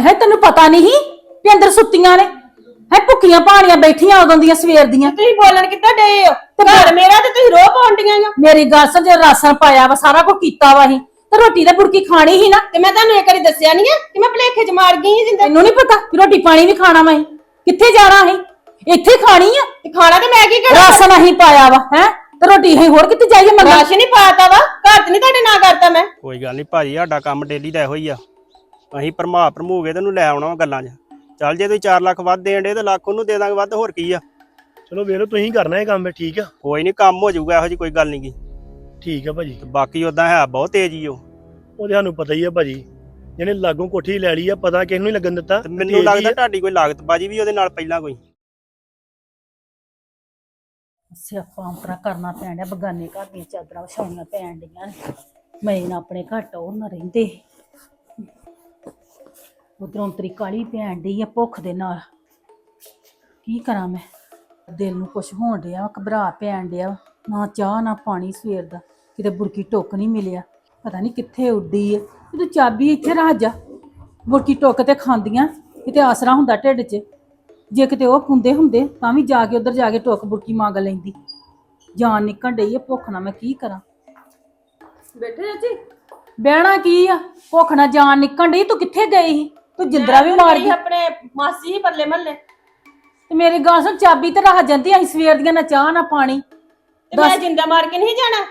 ਹੈ ਤੈਨੂੰ ਪਤਾ ਨਹੀਂ ਵੀ ਅੰਦਰ ਸੁੱਤੀਆਂ ਨੇ? ਹੈ ਭੁੱਖੀਆਂ ਪਾਣੀਆਂ ਬੈਠੀਆਂ ਉਦੋਂ ਦੀਆਂ ਸਵੇਰ ਦੀਆਂ। ਤੁਸੀਂ ਬੋਲਣ ਕਿੱਦਾਂ ਡਏ ਹੋ? ਤੇ ਘਰ ਮੇਰਾ ਤੇ ਤੁਸੀਂ ਰੋਹ ਪਾਉਂਦੀਆਂ ਆ ਮੇਰੀ ਗੱਲ ਸੁਣ ਜੇ ਰਾਸ਼ਨ ਪਾਇਆ ਵਾ ਸਾਰਾ ਕੁਝ ਕੀਤਾ ਵਾ ਹੀ ਤੇ ਰੋਟੀ ਤੇ ਬੁਰਕੀ ਖਾਣੀ ਹੀ ਨਾ। ਤੇ ਮੈਂ ਤੁਹਾਨੂੰ ਇੱਕ ਵਾਰੀ ਦੱਸਿਆ ਨਹੀਂ ਆ ਕਿ ਮੈਂ ਭਲੇਖੇ ਚ ਮਾਰ ਗਈ ਹਾਂ ਜਿੰਦਾ। ਤੈਨੂੰ ਨਹੀਂ ਪਤਾ ਕਿ ਰੋਟੀ ਪਾਣੀ ਵੀ ਖਾਣਾ ਵਾ ਅਸੀਂ। ਕਿੱਥੇ ਜਾਣਾ ਅਸੀਂ? ਇੱਥੇ ਹੀ ਖਾਣੀ ਆ। ਤੇ ਖਾਣਾ ਤੇ ਮੈਂ ਕੀ ਕਰਾਂ ਰਾਸ਼ਨ ਅਸੀਂ ਪਾਇਆ ਵਾ ਹੈ? ਤੇ ਰੋਟੀ ਅਸੀਂ ਹੋਰ ਕਿੱਥੇ ਜਾਈਏ ਮੰਗਣ? ਰਾਸ਼ਨ ਹੀ ਪਾਤਾ ਵਾ। ਘਰ ਤੇ ਨਹੀਂ ਤੁਹਾਡੇ ਨਾਲ ਕਰਤਾ ਮੈਂ। ਕੋਈ ਗੱਲ ਨਹੀਂ ਭਾਜੀ ਸਾਡਾ ਕੰਮ ਡੇਲੀ ਦਾ ਇਹੋ ਹੀ ਆ। ਅਸੀਂ ਭਰਮਾ ਭਰਮੂਗੇ ਤੈਨੂੰ ਲੈ ਆਉਣਾ ਵਾ ਗੱਲਾਂ 'ਚ। ਚੱਲ ਜੇ ਤੁਸੀਂ 4 ਲੱਖ ਵੱਧ ਦੇਣ ਦੇ ਤੇ ਲੱਖ ਉਹਨੂੰ ਦੇ ਦਾਂਗੇ ਵੱਧ ਹੋਰ ਕੀ ਆ? ਚਲੋ ਵੇਖ ਲਓ ਤੁਸੀਂ ਕਰਨਾ ਇਹ ਕੰਮ ਹੈ ਠੀਕ ਆ? ਕੋਈ ਨਹੀਂ ਕੰਮ ਹੋ ਜਾਊਗਾ ਇਹੋ ਜੀ ਕੋਈ ਗੱਲ ਨਹੀਂਗੀ ਠੀਕ ਆ ਭਾਜੀ। ਬਾਕੀ ਉਦਾਂ ਹੈ ਬਹੁਤ ਤੇਜ਼ ਹੀ ਉਹ। ਉਹਦੇ ਸਾਨੂੰ ਪਤਾ ਹੀ ਆ ਭਾਜੀ। ਜਿਹਨੇ ਲਾਗੋਂ ਕੋਠੀ ਲੈ ਲਈ ਆ ਪਤਾ ਕਿਸ ਨੂੰ ਨਹੀਂ ਲੱਗਣ ਦਿੱਤਾ। ਤੇ ਮੈਨੂੰ ਲੱਗਦਾ ਤੁਹਾਡੀ ਕੋਈ ਲਾਗਤ ਬਾਜੀ ਵੀ ਉਹਦੇ ਨਾਲ ਪਹਿਲਾਂ ਕੋਈ। ਸਿਆਪਾ ਅੰਤਰਾ ਕਰਨਾ ਪੈਣ ਡਿਆ ਬਗਾਨੇ ਘਰ ਦੀਆਂ ਚਾਦਰਾਂ ਵਿਛਾਉਣੀਆਂ ਪੈਣ ਡੀਆਂ ਨੇ। ਮੈਂ ਨਾ ਆਪਣੇ ਘੱਟ ਉਹ ਨਾ ਰਹਿੰਦੇ। ਉਧਰੋਂ ਤਰੀ ਕਾਲੀ ਪੈਣ ਡਈ ਆ ਭੁੱਖ ਦੇ ਨਾਲ। ਕੀ ਕਰਾਂ ਮੈਂ? ਦਿਲ ਨੂੰ ਕੁਛ ਹੋਣ ਡਿਆ ਘਬਰਾ ਪੈਣ ਡਿਆ। ਨਾ ਚਾਹ ਨਾ ਪਾਣੀ ਸਵੇਰ ਦਾ। ਕਿਤੇ ਬੁਰਕੀ ਟੁੱਕ ਨਹੀਂ ਮਿਲਿਆ। ਪਤਾ ਨਹੀਂ ਕਿੱਥੇ ਉੱਡੀ ਏ ਤੇ ਤੂੰ ਚਾਬੀ ਇੱਥੇ ਰੱਖ ਜਾ। ਬੁਰਕੀ ਟੁੱਕ ਤੇ ਖਾਂਦੀਆਂ। ਕਿਤੇ ਆਸਰਾ ਹੁੰਦਾ ਢਿੱਡ 'ਚ। ਜੇ ਕਿਤੇ ਉਹ ਕੁੰਦੇ ਹੁੰਦੇ ਤਾਂ ਵੀ ਜਾ ਕੇ ਉਧਰ ਜਾ ਕੇ ਟੁੱਕ ਬੁਰਕੀ ਮੰਗ ਲੈਂਦੀ। ਜਾਨ ਨਿਕਲ ਡਈ ਏ ਭੁੱਖ ਨਾਲ ਮੈਂ ਕੀ ਕਰਾਂ? ਬੈਠੇ ਚਾਚੀ? ਬਹਿਣਾ ਕੀ ਆ? ਭੁੱਖ ਨਾਲ ਜਾਨ ਨਿਕਲ ਡਈ। ਤੂੰ ਕਿੱਥੇ ਗਈ ਸੀ? ਤੂੰ ਜਿੰਦਰਾ ਵੀ ਮਾਰ ਗਈ। ਆਪਣੇ ਮਾਸੀ ਹੀ ਪਰਲੇ ਮਹੱਲੇ। ਤੇ ਮੇਰੀ ਗੱਲ ਸੁਣ ਚਾਬੀ ਤੇ ਰੱਖ ਜਾਂਦੀ ਅਸੀਂ ਸਵੇਰ ਦੀਆਂ ਨਾ ਚਾਹ ਨਾ ਪਾਣੀ। ਤੇ ਮੈਂ ਜਿੰਦਾ ਮਾਰ ਕੇ ਨਹੀਂ ਜਾਣਾ?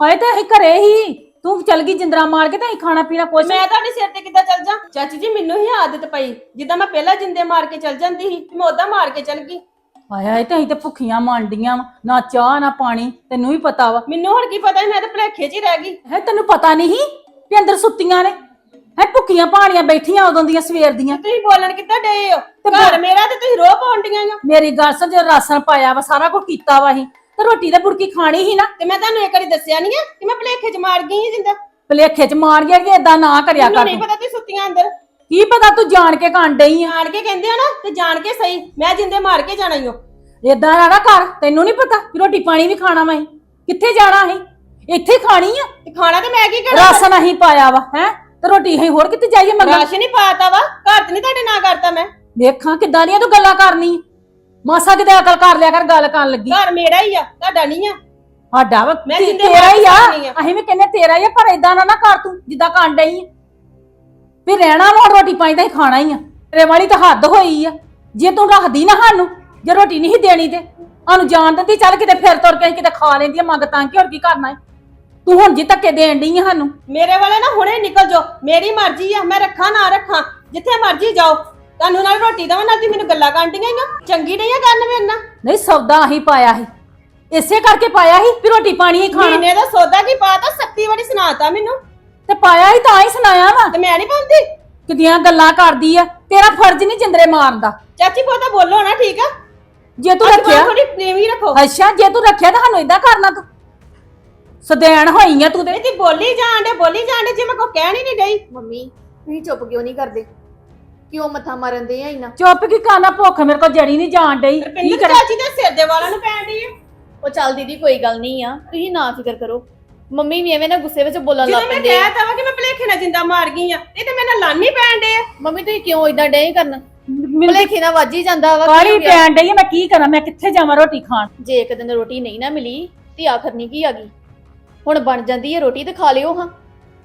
ਹਾਏ ਤੇ ਅਸੀਂ ਘਰੇ ਹੀ। ਤੂੰ ਚਲ ਗਈ ਜਿੰਦਰਾ ਮਾਰ ਕੇ ਤੇ ਅਸੀਂ ਖਾਣਾ ਪੀਣਾ ਕੁਛ। ਮੈਂ ਤੁਹਾਡੇ ਸਿਰ ਤੇ ਕਿੱਦਾਂ ਚੱਲ ਜਾ ਚਾਚੀ ਜੀ ਮੈਨੂੰ ਹੀ ਆਦਤ ਪਈ। ਜਿੱਦਾਂ ਮੈਂ ਪਹਿਲਾਂ ਜਿੰਦੇ ਮਾਰ ਕੇ ਚੱਲ ਜਾਂਦੀ ਸੀ ਮੈਂ ਉਦਾਂ ਮਾਰ ਕੇ ਚੱਲ ਗਈ। ਹਾਏ ਹਾਏ ਤੇ ਅਸੀਂ ਤੇ ਭੁੱਖੀਆਂ ਮੰਡੀਆਂ ਨਾ ਚਾਹ ਨਾ ਪਾਣੀ ਤੈਨੂੰ ਵੀ ਪਤਾ ਵਾ। ਮੈਨੂੰ ਹੁਣ ਕੀ ਪਤਾ ਸੀ, ਮੈਂ ਤਾਂ ਭਲੇਖੇ 'ਚ ਹੀ ਰਹਿ ਗਈ। ਹੈ ਤੈਨੂੰ ਪਤਾ ਨਹੀਂ ਵੀ ਅੰਦਰ ਸੁੱਤੀਆਂ ਨੇ? ਹੈ ਭੁੱਖੀਆਂ ਪਾਣੀਆਂ ਬੈਠੀਆਂ ਉਦੋਂ ਦੀਆਂ ਸਵੇਰ ਦੀਆਂ। ਤੁਸੀਂ ਬੋਲਣ ਕਿੱਦਾਂ ਡਏ ਹੋ? ਘਰ ਮੇਰਾ ਤੇ ਤੁਸੀਂ ਰੋਹ ਪਾਉਂਦੀਆਂ ਆ ਮੇਰੀ ਗੱਲ ਸੁਣ ਜੇ ਰਾਸ਼ਨ ਪਾਇਆ ਵਾ ਸਾਰਾ ਕੁਝ ਕੀਤਾ ਵਾ ਅਸੀਂ। ਤੇ ਰੋਟੀ ਤੇ ਬੁਰਕੀ ਖਾਣੀ ਹੀ ਨਾ। ਤੇ ਮੈਂ ਤੁਹਾਨੂੰ ਇੱਕ ਵਾਰੀ ਦੱਸਿਆ ਨਹੀਂ ਆ ਕਿ ਮੈਂ ਭਲੇਖੇ 'ਚ ਮਾਰ ਗਈ ਜਿੰਦਾ। ਭਲੇਖੇ ਚ ਮਾਰ ਗਿਆ ਕਿ ਏਦਾਂ ਨਾ ਕਰਿਆ ਮੈਨੂੰ ਕਰ ਨਹੀਂ ਤੂੰ। ਪਤਾ ਤੁਸੀਂ ਸੁੱਤੀਆਂ ਅੰਦਰ। ਕੀ ਪਤਾ ਤੂੰ ਜਾਣ ਕੇ ਕਾਂਡ ਡਈ ਆ? ਜਾਣ ਕੇ ਕਹਿੰਦੇ ਆ ਨਾ ਤੇ ਜਾਣ ਕੇ ਸਹੀ। ਮੈਂ ਜਿੰਦੇ ਮਾਰ ਕੇ ਜਾਣਾ ਹੀ ਓ। ਏਦਾਂ ਨਾ ਨਾ ਕਰ ਤੈਨੂੰ ਨਹੀਂ ਪਤਾ ਕਿ ਰੋਟੀ ਪਾਣੀ ਵੀ ਖਾਣਾ ਅਸੀਂ। ਕਿੱਥੇ ਜਾਣਾ ਅਸੀਂ? ਇੱਥੇ ਹੀ ਖਾਣੀ ਆ? ਤੇ ਖਾਣਾ ਤੇ ਮੈਂ ਕੀ ਕਰਾਂ ਰਾਸ਼ਨ ਅਸੀਂ ਪਾਇਆ ਵਾ ਹੈ? ਤੇ ਰੋਟੀ ਅਸੀਂ ਹੋਰ ਕਿੱਥੇ ਜਾਈਏ ਮੰਗਣ? ਰਾਸ਼ਨ ਹੀ ਪਾਤਾ ਵਾ ਘਰ ਤੇ ਨਹੀਂ ਤੁਹਾਡੇ ਨਾਲ ਕਰਤਾ ਮੈਂ। ਵੇਖਾਂ ਕਿੱਦਾਂ ਦੀਆਂ ਤੂੰ ਗੱਲਾਂ ਕਰਨੀ। ਮਾਸਾ ਕਿਤੇ ਅਕਲ ਕਰ ਲਿਆ ਕਰ ਗੱਲ ਕਰਨ ਲੱਗੀ। ਘਰ ਮੇਰਾ ਹੀ ਆ ਤੁਹਾਡਾ ਨਹੀਂ ਆ। ਸਾਡਾ ਵਾ ਮੈਂ ਤੇ- ਜਿੰਦੇ ਤੇਰਾ ਹੀ ਆ। ਅਸੀਂ ਵੀ ਕਹਿੰਦੇ ਤੇਰਾ ਹੀ ਆ ਪਰ ਏਦਾਂ ਨਾ ਨਾ ਕਰ ਤੂੰ ਜਿੱਦਾਂ ਕਾਂਡ ਡਈ ਆ। ਵੀ ਰਹਿਣਾ ਵਾ ਰੋਟੀ ਪਾਣੀ ਤਾਂ ਹੀ ਖਾਣਾ ਹੀ ਆ। ਤੇਰੇ ਵਾਲੀ ਤਾਂ ਹੱਦ ਹੋਈ ਆ। ਜੇ ਤੂੰ ਰੱਖਦੀ ਨਾ ਸਾਨੂੰ ਜੇ ਰੋਟੀ ਨਹੀਂ ਸੀ ਦੇਣੀ ਤੇ ਸਾਨੂੰ ਜਾਣ ਦਿੰਦੀ ਚੱਲ ਕਿਤੇ ਫਿਰ ਤੁਰ ਕੇ ਅਸੀਂ ਕਿਤੇ ਖਾ ਲੈਂਦੀ ਆ ਮੰਗ ਤਾਂ ਕਿ ਹੋਰ ਕੀ ਕਰਨਾ ਹੈ ਤੂੰ ਹੁਣ ਜੀ ਧੱਕੇ ਦੇਣ ਡਈ ਆ ਸਾਨੂੰ। ਮੇਰੇ ਵਾਲੇ ਨਾ ਹੁਣੇ ਨਿਕਲ ਜਾਓ। ਮੇਰੀ ਮਰਜ਼ੀ ਆ ਮੈਂ ਰੱਖਾਂ ਨਾ ਰੱਖਾਂ। ਜਿੱਥੇ ਮਰਜ਼ੀ ਜਾਓ। ਤੁਹਾਨੂੰ ਨਾਲ ਰੋਟੀ ਦਵਾਂ ਨਾਲ ਤੁਸੀਂ ਮੈਨੂੰ ਗੱਲਾਂ ਕਾਂਡੀਆਂ ਹੀ ਆ ਚੰਗੀ ਨਹੀਂ ਆ ਕਰਨ ਮੇਰੇ ਨਾਲ? ਨਹੀਂ ਸੌਦਾ ਅਸੀਂ ਪਾਇਆ ਸੀ। ਇਸੇ ਕਰਕੇ ਪਾਇਆ ਸੀ ਵੀ ਰੋਟੀ ਪਾਣੀ ਹੀ ਖਾਣਾ। ਮਹੀਨੇ ਦਾ ਸੌਦਾ ਕੀ ਪਾਤਾ ਸੱਤੀ ਵਾਰੀ ਸੁਣਾਤਾ ਮੈਨੂੰ। ਤੇ ਪਾਇਆ ਹੀ ਤਾਂ ਹੀ ਸੁਣਾਇਆ ਵਾ। ਤੇ ਮੈਂ ਨਹੀਂ ਪਾਉਂਦੀ। ਕਿਦੀਆਂ ਗੱਲਾਂ ਕਰਦੀ ਆ। ਤੇਰਾ ਫਰਜ਼ ਨਹੀਂ ਜਿੰਦਰੇ ਮਾਰਨ ਦਾ। ਚਾਚੀ ਬਹੁਤਾ ਬੋਲੋ ਨਾ ਠੀਕ ਆ? ਜੇ ਤੂੰ ਰੱਖਿਆ। ਥੋੜੀ ਨੀਵੀਂ ਰੱਖੋ। ਅੱਛਾ ਜੇ ਤੂੰ ਰੱਖਿਆ ਤਾਂ ਸਾਨੂੰ ਇਦਾਂ ਕਰਨਾ ਤੂੰ ਸਦੈਣ ਹੋਈ ਆ ਤੂੰ ਤੇ ਨਹੀਂ ਤੇ ਬੋਲੀ ਜਾਣ ਦੇ ਬੋਲੀ ਜਾਣ ਦੇ ਜੇ ਮੈਂ ਕੋ ਕਹਿਣ ਹੀ ਨਹੀਂ ਡਈ। ਮੰਮੀ ਤੁਸੀਂ ਚੁੱਪ ਕਿਉਂ ਨਹੀਂ ਕਰਦੇ? ਕਿਉਂ ਮੱਥਾ ਮਾਰਨ ਦੇ ਆ ਇਨਾ? ਚੁੱਪ ਕੀ ਕਰਨਾ ਭੁੱਖ ਮੇਰੇ ਕੋਲ ਜੜੀ ਨਹੀਂ ਜਾਣ ਡਈ। ਕੀ ਕਰਾਂ? ਚਾਚੀ ਦੇ ਸਿਰ ਦੇ ਵਾਲਾਂ ਨੂੰ ਪੈਣ ਡਈ ਆ। ਉਹ ਚੱਲ ਦੀਦੀ ਕੋਈ ਗੱਲ ਨਹੀਂ ਆ। ਤੁਸੀਂ ਨਾ ਫਿਕਰ ਕਰੋ। ਮੰਮੀ ਵੀ ਐਵੇਂ ਨਾ ਗੁੱਸੇ ਵਿੱਚ ਬੋਲਣ ਜਦੋਂ ਲੱਗ ਮੈਂ ਪੈਂਦੇ ਆ। ਕਹਿ ਤਾ ਵਾ ਕਿ ਮੈਂ ਭਲੇਖੇ ਨਾਲ ਜਿੰਦਾ ਮਾਰ ਗਈ ਆ ਇਹ ਤੇ ਮੇਰੇ ਨਾਲ ਲਾਨੀ ਪੈਣ ਡੇ ਆ। ਮੰਮੀ ਤੁਸੀਂ ਕਿਉਂ ਇਦਾਂ ਡੇ ਕਰਨ? ਮੈਨੂੰ ਭਲੇਖੇ ਨਾਲ ਵੱਜ ਹੀ ਜਾਂਦਾ ਵਾ ਕਾਲੀ ਕੀ ਹੋ ਗਿਆ? ਪੈਣ ਡਈ ਆ, ਮੈਂ ਕੀ ਕਰਾਂ ਮੈਂ ਕਿੱਥੇ ਜਾਵਾਂ ਰੋਟੀ ਖਾਣ? ਜੇ ਇੱਕ ਦਿਨ ਰੋਟੀ ਨਹੀਂ ਨਾ ਮਿਲੀ ਤੇ ਆਖਰ ਨਹੀਂ ਕੀ ਆ ਗਈ? ਹੁਣ ਬਣ ਜਾਂਦੀ ਹੈ ਰੋਟੀ ਤੇ ਖਾ ਲਿਓ ਹਾਂ।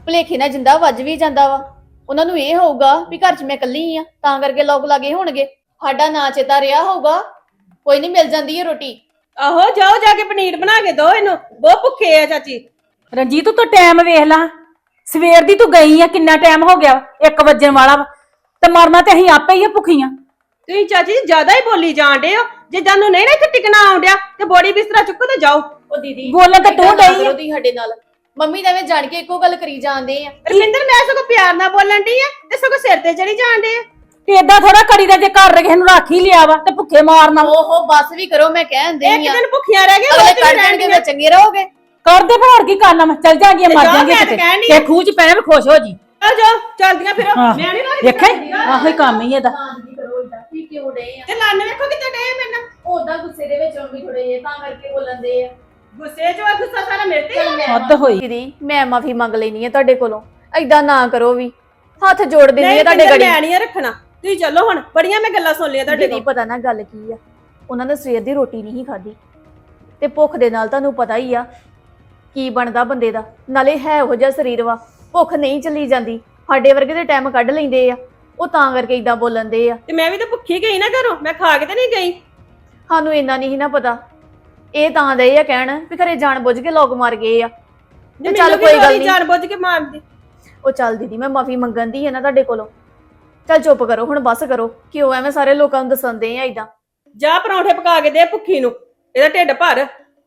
ਭਲੇਖੇ ਨਾਲ ਜਿੰਦਾ ਵੱਜ ਵੀ ਜਾਂਦਾ ਵਾ। ਉਹਨਾਂ ਨੂੰ ਇਹ ਹੋਊਗਾ ਵੀ ਘਰ 'ਚ ਮੈਂ ਇਕੱਲੀ ਆ ਤਾਂ ਕਰਕੇ ਲੋਕ ਲਾਗੇ ਹੋਣਗੇ। ਸਾਡਾ ਨਾ ਚੇਤਾ ਰਿਹਾ ਹੋਊਗਾ। ਕੋਈ ਨਹੀਂ ਮਿਲ ਜਾਂਦੀ ਹੈ ਰੋਟੀ। ਆਹੋ ਜਾਓ ਜਾ ਕੇ ਪਨੀਰ ਬਣਾ ਕੇ ਦੋ ਇਹਨੂੰ। ਬਹੁਤ ਭੁੱਖੇ ਆ ਚਾਚੀ। ਰਣਜੀਤ ਤੂੰ ਟਾਈਮ ਵੇਖ ਲਾ। ਸਵੇਰ ਦੀ ਤੂੰ ਗਈ ਆ ਕਿੰਨਾ ਟਾਈਮ ਹੋ ਗਿਆ? 1 ਵਜਣ ਵਾਲਾ ਵਾ। ਤੇ ਮਰਨਾ ਤੇ ਅਸੀਂ ਆਪੇ ਹੀ ਆ ਭੁੱਖੀਆਂ। ਤੁਸੀਂ ਚਾਚੀ ਜੀ ਜ਼ਿਆਦਾ ਹੀ ਬੋਲੀ ਜਾਣ ਡੇ ਹੋ। ਜੇ ਜਾਨੂੰ ਨਹੀਂ ਨਾ ਇੱਥੇ ਟਿਕਣਾ ਆਉਂਦਿਆ ਤੇ ਬੋੜੀ ਬਿਸਤਰਾ ਚੁੱਕੋ ਤੇ ਜਾਓ। ਉਹ ਦੀਦੀ ਬੋਲਣ ਤਾਂ ਤੂੰ ਡਈ ਆ। ਕਰੋ ਤੁਸੀਂ ਸਾਡੇ ਨਾਲ। ਮੰਮੀ ਤਾਂ ਐਵੇਂ ਜਾਣ ਕੇ ਇੱਕੋ ਗੱਲ ਕਰੀ ਜਾਂਦੇ ਆ। ਰਮਿੰਦਰ ਮੈਂ ਸਗੋਂ ਪਿਆਰ ਨਾਲ ਬੋਲਣ ਡਈ ਆ ਤੇ ਸਗੋਂ ਸਿਰ ਤੇ ਚੜੀ ਜਾਣ ਡੇ ਆ। ਤੇ ਏਦਾਂ ਥੋੜਾ ਕਰੀਦਾ ਜੇ ਘਰ ਕਿਸੇ ਨੂੰ ਰੱਖ ਹੀ ਲਿਆ ਵਾ ਤੇ ਭੁੱਖੇ ਮਾਰਨਾ। ਓਹੋ ਬਸ ਵੀ ਕਰੋ ਮੈਂ ਕਹਿਣ ਦੇ ਇੱਕ ਆ। ਦਿਨ ਭੁੱਖੀਆਂ ਰਹਿ ਗਏ ਅਗਲੇ ਕੱਢ ਦੇਣਗੇ ਤੇ ਚੰਗੇ ਰਹੋਗੇ। ਕਰਦੇ ਫਿਰ ਹੋਰ ਕੀ ਕਰਨਾ ਮੈਂ ਚੱਲ ਜਾਗੀ ਤੇ ਮਰ ਜਾ, ਜਾਗੇ ਮੈਂ ਤਾਂ ਕਿਤੇ ਕਹਿਣ ਡਈ ਤੇ ਆ। ਖੂਹ ਚ ਪੈ ਵੀ ਖੁਸ਼ ਹੋ ਜੀ। ਆ ਜਾਓ ਚੱਲਦੀਆਂ ਫਿਰ। ਹਾਂ। ਮੈਂ ਨਹੀਂ ਨਾ ਵੇਖੇ ਆਹੋ ਹੀ ਕੰਮ ਹੀ ਇਹਦਾ। ਦੀ ਕਰੋ ਇਦਾਂ ਕੀ ਕਿਉਂ ਡੇ ਆ। ਤੇ ਲੰਨ ਵੇਖੋ ਕਿੱਦਾਂ ਡੇ ਮੇਰੇ ਨਾਲ। ਉਹਦਾ ਗੁੱਸੇ ਦੇ ਵਿੱਚ ਮੰਮੀ ਥੋੜੇ ਜੇ ਤਾਂ ਕਰਕੇ ਬੋਲਣ ਦੇ ਆ। ਗੁੱਸੇ 'ਚ ਆ ਗੁੱਸਾ ਸਾਰਾ ਮੇਰੇ ਤੇ ਆ। ਹੱਦ ਹੋਈ। ਦੀਦੀ ਮੈਂ ਮਾਫੀ ਮੰਗ ਲੈਣੀ ਆ ਤੁਹਾਡੇ ਕੋਲੋਂ। ਐਦਾਂ ਨਾ ਕਰੋ ਵੀ। ਹੱਥ ਜੋੜ ਦਿੰਦੀ ਆ ਨਹੀਂ ਤੁਹਾਡੇ ਗੜੀ ਮੈਂ ਨਹੀਂ ਰੱਖਣਾ। ਤੁਸੀਂ ਚੱਲੋ ਹੁਣ ਬੜੀਆਂ ਮੈਂ ਗੱਲਾਂ ਸੁਣ ਲਿਆ ਤੁਹਾਡੇ ਦੀਦੀ ਕੋਲ ਪਤਾ ਨਾ ਗੱਲ ਕੀ ਆ। ਉਹਨਾਂ ਨੇ ਸਵੇਰ ਦੀ ਰੋਟੀ ਨਹੀਂ ਖਾਧੀ। ਤੇ ਭੁੱਖ ਦੇ ਨਾਲ ਤੁਹਾਨੂੰ ਪਤਾ ਹੀ ਆ ਕੀ ਬਣਦਾ ਬੰਦੇ ਦਾ। ਨਾਲੇ ਹੈ ਉਹ ਜਿਹਾ ਸਰੀਰ ਵਾ। ਭੁੱਖ ਨਹੀਂ ਚੱਲੀ ਜਾਂਦੀ। ਸਾਡੇ ਵਰਗੇ ਦੇ ਟਾਈਮ ਕੱਢ ਲੈਂਦੇ ਆ। ਉਹ ਤਾਂ ਕਰਕੇ ਇਦਾਂ ਬੋਲਣਦੇ ਆ। ਤੇ ਮੈਂ ਵੀ ਤਾਂ ਭੁੱਖੀ ਗਈ ਨਾ ਘਰੋਂ। ਮੈਂ ਖਾ ਕੇ ਤੇ ਨਹੀਂ ਗਈ। ਸਾਨੂੰ ਇੰਨਾ ਨਹੀਂ ਸੀ ਨਾ ਪਤਾ। ਇਹ ਤਾਂ ਦੇ ਆ ਕਹਿਣ ਵੀ ਘਰੇ ਜਾਣ ਬੁੱਝ ਕੇ ਲੋਕ ਮਰ ਗਏ ਆ। ਤੇ ਚੱਲ ਕੋਈ ਗੱਲ ਗੋਲੀ ਨੀ। ਜਾਣ ਬੁੱਝ ਕੇ ਮਾਰਦੀ ਉਹ ਚੱਲ ਦੀਦੀ ਮੈਂ ਮਾਫੀ ਮੰਗਣ ਦੀ ਹੈ ਨਾ ਤੁਹਾਡੇ ਕੋਲੋਂ। ਚੱਲ ਚੁੱਪ ਕਰੋ ਹੁਣ ਬਸ ਕਰੋ। ਕਿਉਂ ਐਵੇਂ ਸਾਰੇ ਲੋਕਾਂ ਨੂੰ ਦੱਸਣਦੇ ਆ ਇਦਾਂ ਜਾ ਪਰੌਂਠੇ ਪਕਾ ਕੇ ਦੇ ਭੁੱਖੀ ਨੂੰ। ਇਹਦਾ ਢਿੱਡ ਭਰ।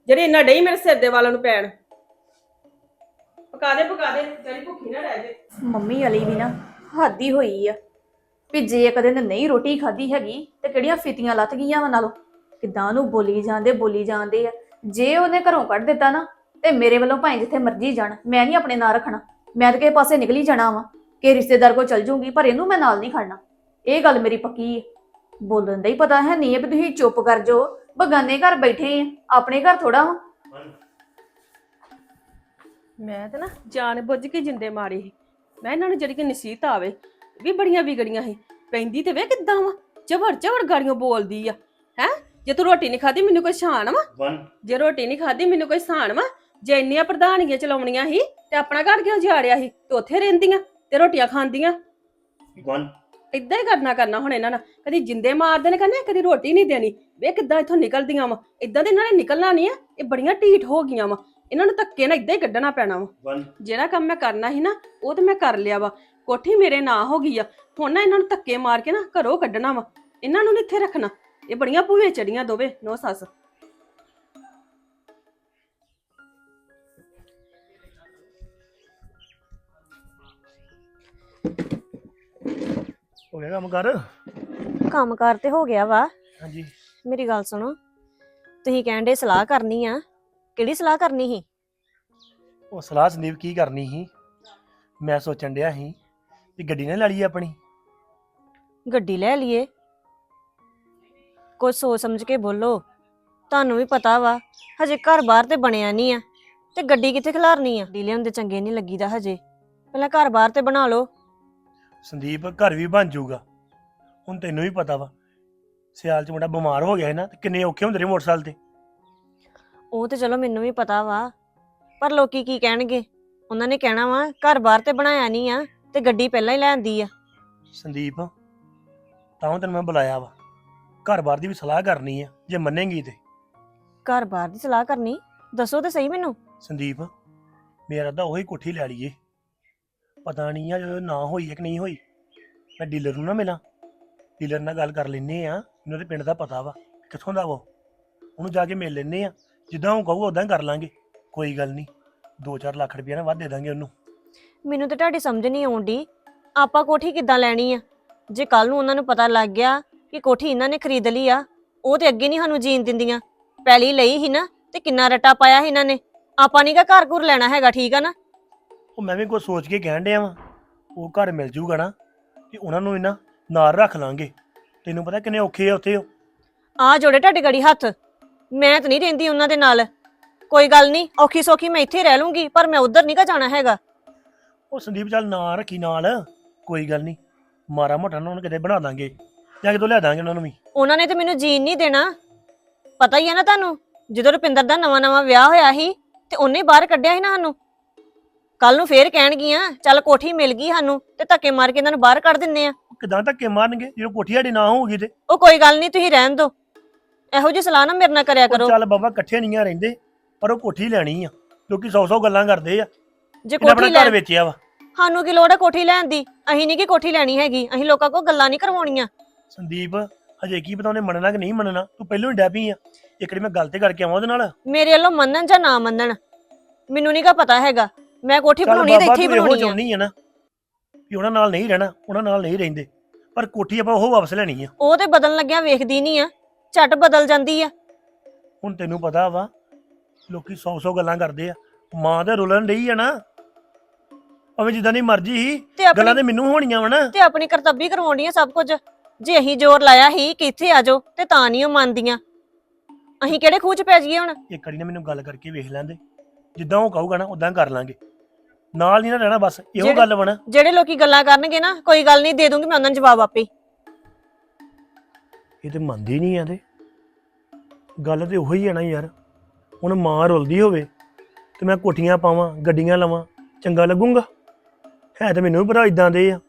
ਜਿਹੜੀ ਇੰਨਾ ਡਈ ਮੇਰੇ ਸਿਰ ਦੇ ਵਾਲਾਂ ਨੂੰ ਪੈਣ। ਪਕਾ ਦੇ ਪਕਾ ਦੇ। ਜਿਹੜੀ ਭੁੱਖੀ ਨਾ ਰਹਿ ਜੇ। ਮੰਮੀ ਵਾਲੀ ਵੀ ਨਾ ਹੱਦ ਹੋਈ ਆ। ਵੀ ਜੇ ਕਦੇ ਨੇ ਨਹੀਂ ਰੋਟੀ ਖਾਧੀ ਹੈਗੀ ਤੇ ਕਿਹੜੀਆਂ ਫਿਤੀਆਂ ਲੱਥ ਗਈਆਂ ਵਾ ਨਾਲੋਂ? ਕਿਦਾਂ ਉਹਨੂੰ ਬੋਲੀ ਜਾਂਦੇ ਬੋਲੀ ਜਾਂਦੇ ਆ। ਜੇ ਉਹਨੇ ਘਰੋਂ ਕੱਢ ਦਿੱਤਾ ਨਾ, ਤੇ ਮੇਰੇ ਵੱਲੋਂ ਭਾਵੇਂ ਜਿੱਥੇ ਮਰਜ਼ੀ ਜਾਣ, ਮੈਂ ਨਹੀਂ ਆਪਣੇ ਨਾਲ ਰੱਖਣਾ। ਮੈਂ ਤਾਂ ਕਿਸੇ ਪਾਸੇ ਨਿਕਲੀ ਜਾਣਾ ਵਾ ਕਿ ਰਿਸ਼ਤੇਦਾਰ ਕੋ ਚਲ ਜੂੰਗੀ ਪਰ ਇਹਨੂੰ ਮੈਂ ਨਾਲ ਨਹੀਂ ਖੜਨਾ। ਇਹ ਗੱਲ ਮੇਰੀ ਪੱਕੀ ਹੈ ਬੋਲਣ ਦਾ ਹੀ ਪਤਾ ਹੈ, ਨਹੀਂ ਵੀ ਤੁਸੀਂ ਚੁੱਪ ਕਰ ਜਾਓ। ਬਗਾਨੇ ਘਰ ਬੈਠੇ ਆ, ਆਪਣੇ ਘਰ ਥੋੜਾ ਵਾ। ਮੈਂ ਤਾਂ ਨਾ ਜਾਣ ਬੁੱਝ ਕੇ ਜਿੰਦੇ ਮਾਰੇ ਸੀ। ਮੈਂ ਇਹਨਾਂ ਨੂੰ ਜਿਹੜੀ ਕਿ ਨਸੀਹਤ ਆਵੇ, ਵੀ ਬੜੀਆਂ ਵਿਗੜੀਆਂ ਸੀ। ਪੈਂਦੀ ਤੇ ਵੇ ਕਿੱਦਾਂ ਵਾ? ਚਵੜ ਚਵੜ ਗਾੜੀਆਂ ਬੋਲਦੀ ਆ, ਹੈ? ਜੇ ਤੂੰ ਰੋਟੀ ਨਹੀਂ ਖਾਦੀ ਮੈਨੂੰ ਕੋਈ ਸ਼ਾਨ ਵਾ? 1 ਜੇ ਰੋਟੀ ਨਹੀਂ ਖਾਦੀ ਮੈਨੂੰ ਕੋਈ ਸਾਨ ਵਾ? ਜੇ ਇੰਨੀਆਂ ਪ੍ਰਧਾਨੀਆਂ ਚਲਾਉਣੀਆਂ ਸੀ ਤੇ ਆਪਣਾ ਘਰ ਕਿਉਂ ਜਾੜਿਆ ਸੀ? ਤੇ ਉੱਥੇ ਰਹਿੰਦੀਆਂ ਤੇ ਰੋਟੀਆਂ ਖਾਂਦੀਆਂ? 1 ਇਦਾਂ ਹੀ ਕਰਨਾ ਕਰਨਾ ਹੁਣ ਇਹਨਾਂ ਨਾਲ। ਕਦੀ ਜਿੰਦੇ ਮਾਰਦੇ ਨੇ ਕਹਿੰਦੇ ਕਦੀ ਰੋਟੀ ਨਹੀਂ ਦੇਣੀ। ਵੇ ਕਿੱਦਾਂ ਇੱਥੋਂ ਨਿਕਲਦੀਆਂ ਵਾ? ਇਦਾਂ ਦੇ ਇਹਨਾਂ ਨੇ ਨਿਕਲਣਾ ਨਹੀਂ ਆ। ਇਹ ਬੜੀਆਂ ਢੀਠ ਹੋ ਗਈਆਂ ਵਾ। ਇਹਨਾਂ ਨੂੰ ਧੱਕੇ ਨਾਲ ਇਦਾਂ ਹੀ ਕੱਢਣਾ ਪੈਣਾ ਵਾ। 1 ਜਿਹੜਾ ਕੰਮ ਮੈਂ ਕਰਨਾ ਸੀ ਨਾ ਉਹ ਤੇ ਮੈਂ ਕਰ ਲਿਆ ਵਾ। ਕੋਠੀ ਮੇਰੇ ਨਾਂ ਹੋ ਗਈ ਆ। ਹੁਣ ਨਾ ਇਹਨਾਂ ਨੂੰ ਧੱਕੇ ਮਾਰ ਕੇ ਨਾ ਘਰੋਂ ਕੱਢਣਾ ਵਾ। ਇਹਨਾਂ ਨੂੰ ਨੀ ਇੱਥੇ ਰੱਖਣਾ। ਇਹ ਬੜੀਆਂ ਭੂਵੇ ਚੜੀਆਂ ਦੋਵੇਂ ਨੋ ਸੱਸ। ਹੋ ਗਿਆ ਕੰਮ ਕਰ? ਕੰਮ ਕਾਰ ਤੇ ਹੋ ਗਿਆ ਵਾ। ਹਾਂਜੀ। ਮੇਰੀ ਗੱਲ ਸੁਣੋ ਤੁਸੀਂ ਕਹਿੰਦੇ ਸਲਾਹ ਕਰਨੀ ਆ। ਕਿਹੜੀ ਸਲਾਹ ਕਰਨੀ ਸੀ? ਉਹ ਸਲਾਹ ਸੰਦੀਪ ਕੀ ਕਰਨੀ ਸੀ? ਮੈਂ ਸੋਚਣ ਡਿਆ ਸੀ ਕਿ ਗੱਡੀ ਨਾ ਲੜੀ ਆਪਣੀ। ਗੱਡੀ ਲੈ ਲਈਏ। ਕੁਝ ਸੋਚ ਸਮਝ ਕੇ ਬੋਲੋ। ਤੁਹਾਨੂੰ ਵੀ ਪਤਾ ਵਾ ਹਜੇ ਘਰ-ਬਾਰ ਤੇ ਬਣਿਆ ਨਹੀਂ ਆ ਤੇ ਗੱਡੀ ਕਿੱਥੇ ਖਿਲਾਰਨੀ ਆ? ਡੀਲੇ ਹੁੰਦੇ ਚੰਗੇ ਨਹੀਂ ਲੱਗੀਦਾ ਹਜੇ। ਪਹਿਲਾਂ ਘਰ-ਬਾਰ ਤੇ ਬਣਾ ਲਓ। ਸੰਦੀਪ ਘਰ ਵੀ ਬਣ ਜਾਊਗਾ। ਹੁਣ ਤੈਨੂੰ ਵੀ ਪਤਾ ਵਾ ਸਿਆਲ ਚ ਮੁੰਡਾ ਬਿਮਾਰ ਹੋ ਗਿਆ ਹੈ ਨਾ ਤੇ ਕਿੰਨੇ ਔਖੇ ਹੁੰਦੇ ਨੇ ਮੋਟਰਸਾਈਕਲ ਤੇ। ਉਹ ਤੇ ਚਲੋ ਮੈਨੂੰ ਵੀ ਪਤਾ ਵਾ ਪਰ ਲੋਕੀ ਕੀ ਕਹਿਣਗੇ? ਉਹਨਾਂ ਨੇ ਕਹਿਣਾ ਵਾ ਘਰ-ਬਾਰ ਤੇ ਬਣਾਇਆ ਨਹੀਂ ਆ ਤੇ ਗੱਡੀ ਪਹਿਲਾਂ ਹੀ ਲੈਂਦੀ ਆ। ਸੰਦੀਪ ਤਾਂ ਤੈਨੂੰ ਮੈਂ ਬੁਲਾਇਆ ਵਾ। ਘਰ-ਬਾਰ ਦੀ ਵੀ ਸਲਾਹ ਕਰਨੀ ਆ ਜੇ ਮੰਨੇਗੀ ਤੇ। ਘਰ-ਬਾਰ ਦੀ ਸਲਾਹ ਕਰਨੀ? ਦੱਸੋ ਤੇ ਸਹੀ ਮੈਨੂੰ। ਸੰਦੀਪ ਮੇਰਾ ਤਾਂ ਉਹੀ ਕੋਠੀ ਲੈ ਲਈਏ। ਪਤਾ ਨਹੀਂ ਆ ਜਦੋਂ ਨਾ ਹੋਈ ਹੈ ਕਿ ਨਹੀਂ ਹੋਈ। ਮੈਂ ਡੀਲਰ ਨੂੰ ਨਾ ਮਿਲਾਂ। ਡੀਲਰ ਨਾਲ ਗੱਲ ਕਰ ਲੈਨੇ ਆ ਮੈਨੂੰ ਤੇ ਪਿੰਡ ਦਾ ਪਤਾ ਵਾ। ਕਿੱਥੋਂ ਦਾ ਉਹ? ਉਹਨੂੰ ਜਾ ਕੇ ਮਿਲ ਲੈਨੇ ਆ। ਜਿੱਦਾਂ ਉਹ ਕਹੂ ਉਦਾਂ ਕਰ ਲਾਂਗੇ। ਕੋਈ ਗੱਲ ਨਹੀਂ 2-4 ਲੱਖ ਰੁਪਏ ਨਾ ਵੱਧ ਦੇ ਦਾਂਗੇ ਉਹਨੂੰ। ਮੈਨੂੰ ਤੇ ਤੁਹਾਡੀ ਸਮਝ ਨਹੀਂ ਆਉਂਦੀ ਆਪਾਂ ਕੋਠੀ ਕਿੱਦਾਂ ਲੈਣੀ ਆ? ਜੇ ਕੱਲ ਨੂੰ ਉਹਨਾਂ ਨੂੰ ਪਤਾ ਲੱਗ ਗਿਆ ਕਿ ਕੋਠੀ ਇਹਨਾਂ ਨੇ ਖਰੀਦ ਲਈ ਆ ਉਹ ਤੇ ਅੱਗੇ ਨਹੀਂ ਸਾਨੂੰ ਜੀਣ ਦਿੰਦੀਆਂ। ਪਹਿਲੀ ਲਈ ਸੀ ਨਾ ਤੇ ਕਿੰਨਾ ਰਟਾ ਪਾਇਆ ਸੀ ਇਹਨਾਂ ਨੇ। ਆਪਾਂ ਨੀ ਗਾ ਘਰ ਘੁਰ ਲੈਣਾ ਹੈਗਾ ਠੀਕ ਆ ਨਾ? ਉਹ ਮੈਂ ਵੀ ਕੁਝ ਸੋਚ ਕੇ ਕਹਿਣ ਡਿਆ ਵਾਂ ਉਹ ਘਰ ਮਿਲ ਜੂਗਾ ਨਾ ਤੇ ਉਹਨਾਂ ਨੂੰ ਇਹਨਾਂ ਨਾਲ ਰੱਖ ਲਾਂਗੇ। ਤੈਨੂੰ ਪਤਾ ਕਿੰਨੇ ਔਖੇ ਆ ਉੱਥੇ ਉਹ। ਆ ਜੋੜੇ ਤੁਹਾਡੇ ਗੜੀ ਹੱਥ ਮੈਂ ਤਾਂ ਨਹੀਂ ਰਹਿੰਦੀ ਉਹਨਾਂ ਦੇ ਨਾਲ। ਕੋਈ ਗੱਲ ਨਹੀਂ ਔਖੀ ਸੌਖੀ ਮੈਂ ਇੱਥੇ ਰਹਿ ਲੂੰਗੀ ਪਰ ਮੈਂ ਉਧਰ ਨਹੀਂ ਗਾ ਜਾਣਾ ਹੈਗਾ। ਉਹ ਸੰਦੀਪ ਚੱਲ ਨਾ ਰੱਖੀ ਨਾਲ ਕੋਈ ਗੱਲ ਨਹੀਂ ਮਾਰਾ ਮੋਟਾ ਨਾ ਉਹਨੂੰ ਕਿਤੇ ਬਣਾ ਦਾਂਗੇ। ਜਾਂ ਕਿਤੋਂ ਲਿਆ ਦਾਂਗੇ ਉਹਨਾਂ ਨੂੰ ਵੀ। ਉਹਨਾਂ ਨੇ ਤੇ ਮੈਨੂੰ ਜੀਣ ਨਹੀਂ ਦੇਣਾ। ਪਤਾ ਹੀ ਆ ਨਾ ਤੁਹਾਨੂੰ ਜਦੋਂ ਰੁਪਿੰਦਰ ਦਾ ਨਵਾਂ ਨਵਾਂ ਵਿਆਹ ਹੋਇਆ ਸੀ ਤੇ ਉਹਨੇ ਬਾਹਰ ਕੱਢਿਆ ਸੀ ਨਾ ਸਾਨੂੰ। ਕੱਲ ਨੂੰ ਫੇਰ ਕਹਿਣਗੀਆਂ ਚੱਲ ਕੋਠੀ ਮਿਲ ਗਈ ਸਾਨੂੰ ਤੇ ਧੱਕੇ ਮਾਰ ਕੇ ਇਹਨਾਂ ਨੂੰ ਬਾਹਰ ਕੱਢ ਦਿੰਨੇ ਆ। ਕਿਦਾਂ ਧੱਕੇ ਮਾਰਨਗੇ? ਜਦੋਂ ਕੋਠੀ ਸਾਡੀ ਨਾ ਹੋਊਗੀ ਤੇ। ਉਹ ਕੋਈ ਗੱਲ ਨਹੀਂ ਤੁਸੀਂ ਰਹਿਣ ਦਿਓ। ਇਹੋ ਜਿਹੀ ਸਲਾਹ ਨਾ ਮੇਰੇ ਨਾਲ ਕਰਿਆ ਕਰੋ। ਚੱਲ ਬਾਬਾ ਇਕੱਠੇ ਨਹੀਂ ਆ ਰਹਿੰਦੇ ਪਰ ਉਹ ਕੋਠੀ ਲੈਣੀ ਆ। ਲੋਕੀ ਸੌ ਸੌ ਗੱਲਾਂ ਕਰਦੇ ਆ। ਜੇ ਇਹਨੇ ਆਪਣਾ ਕੋਠੀ ਲੈ ਘਰ ਵੇਚਿਆ ਵਾ। ਸਾਨੂੰ ਕੀ ਲੋੜ ਹੈ ਕੋਠੀ ਲੈਣ ਦੀ? ਅਸੀਂ ਨਹੀਂ ਕਿ ਕੋਠੀ ਲੈਣੀ ਹੈਗੀ ਅਸੀਂ ਲੋਕਾਂ ਕੋਲ ਗੱਲਾਂ ਨਹੀਂ ਕਰਵਾਉਣੀਆਂ। ਸੰਦੀਪ ਹਜੇ ਕੀ ਪਤਾ ਉਹਨੇ ਮੰਨਣਾ ਕਿ ਨਹੀਂ ਮੰਨਣਾ? ਤੂੰ ਪਹਿਲਾਂ ਹੀ ਡੈਪੀ ਆ। ਇੱਕ ਵਾਰੀ ਮੈਂ ਗੱਲ ਤੇ ਕਰਕੇ ਆਵਾਂ ਉਹਦੇ ਨਾਲ। ਮੇਰੇ ਵੱਲੋਂ ਮੰਨਣ ਜਾਂ ਨਾ ਮੰਨਣ ਮੈਨੂੰ ਨਹੀਂ ਕਾ ਪਤਾ ਹੈਗਾ। ਮੈਂ ਕੋਠੀ ਬਣਾਉਣੀ ਤੇ ਇੱਥੇ ਹੀ ਬਣਾਉਣੀ ਆ। ਚਾਹੁੰਦੀ ਆ ਨਾ ਵੀ ਉਹਨਾਂ ਨਾਲ ਨਹੀਂ ਰਹਿਣਾ ਉਹਨਾਂ ਨਾਲ ਨਹੀਂ ਰਹਿੰਦੇ। ਪਰ ਕੋਠੀ ਆਪਾਂ ਉਹ ਵਾਪਸ ਲੈਣੀ ਆ। ਉਹ ਤੇ ਬਦਲਣ ਲੱਗਿਆ ਵੇਖਦੀ ਨਹੀਂ ਆ। ਝਟ ਬਦਲ ਜਾਂਦੀ ਆ। ਹੁਣ ਤੈਨੂੰ ਪਤਾ ਵਾ ਲੋਕੀ ਸੌ ਸੌ ਗੱਲਾਂ ਕਰਦੇ ਆ। ਮਾਂ ਤੇ ਰੁਲਣ ਰਹੀ ਆ ਨਾ। ਭਾਵੇਂ ਜਿੱਦਾਂ ਦੀ ਮਰਜ਼ੀ ਸੀ ਤੇ ਗੱਲਾਂ ਆਪਣੀ ਤੇ ਮੈਨੂੰ ਹੋਣੀਆਂ ਵਾ ਨਾ। ਤੇ ਆਪਣੀ ਕਰਤੱਬੀ ਕਰਵਾਉਣੀ ਆ ਸਭ ਕੁਝ। ਜੇ ਅਸੀਂ ਜ਼ੋਰ ਲਾਇਆ ਸੀ ਕਿ ਇੱਥੇ ਆ ਜਾਓ ਤੇ ਤਾਂ ਨਹੀਂ ਉਹ ਮੰਨਦੀਆਂ। ਅਸੀਂ ਕਿਹੜੇ ਖੂਹ ਚ ਪੈ ਜਾਈਏ ਹੁਣ? ਇੱਕ ਵਾਰੀ ਨਾ ਮੈਨੂੰ ਗੱਲ ਕਰਕੇ ਵੇਖ ਲੈਂਦੇ। ਜਿੱਦਾਂ ਉਹ ਕਹੂਗਾ ਨਾ ਉਦਾਂ ਕਰ ਲਾਂਗੇ। ਨਾਲ ਨਹੀਂ ਨਾ ਰਹਿਣਾ ਬਸ ਇਹੋ ਜਿਹੜੇ- ਗੱਲ ਬਣਾ। ਜਿਹੜੇ ਲੋਕੀ ਗੱਲਾਂ ਕਰਨਗੇ ਨਾ ਕੋਈ ਗੱਲ ਨਹੀਂ ਦੇ ਦੂੰਗੀ ਮੈਂ ਉਹਨਾਂ ਨੂੰ ਜਵਾਬ ਆਪੇ। ਹੀ। ਇਹ ਤੇ ਮੰਨਦੀ ਨਹੀਂ ਆ ਤੇ। ਗੱਲ ਤੇ ਉਹੀ ਹੈ ਨਾ ਯਾਰ ਹੁਣ ਮਾਂ ਰੁਲਦੀ ਹੋਵੇ ਤੇ ਮੈਂ ਕੋਠੀਆਂ ਪਾਵਾਂ ਗੱਡੀਆਂ ਲਵਾਂ ਚੰਗਾ ਲੱਗੂਗਾ। ਹੈ ਤੇ ਮੈਨੂੰ ਵੀ ਭਰਾ ਇਦਾਂ ਦੇ ਆ।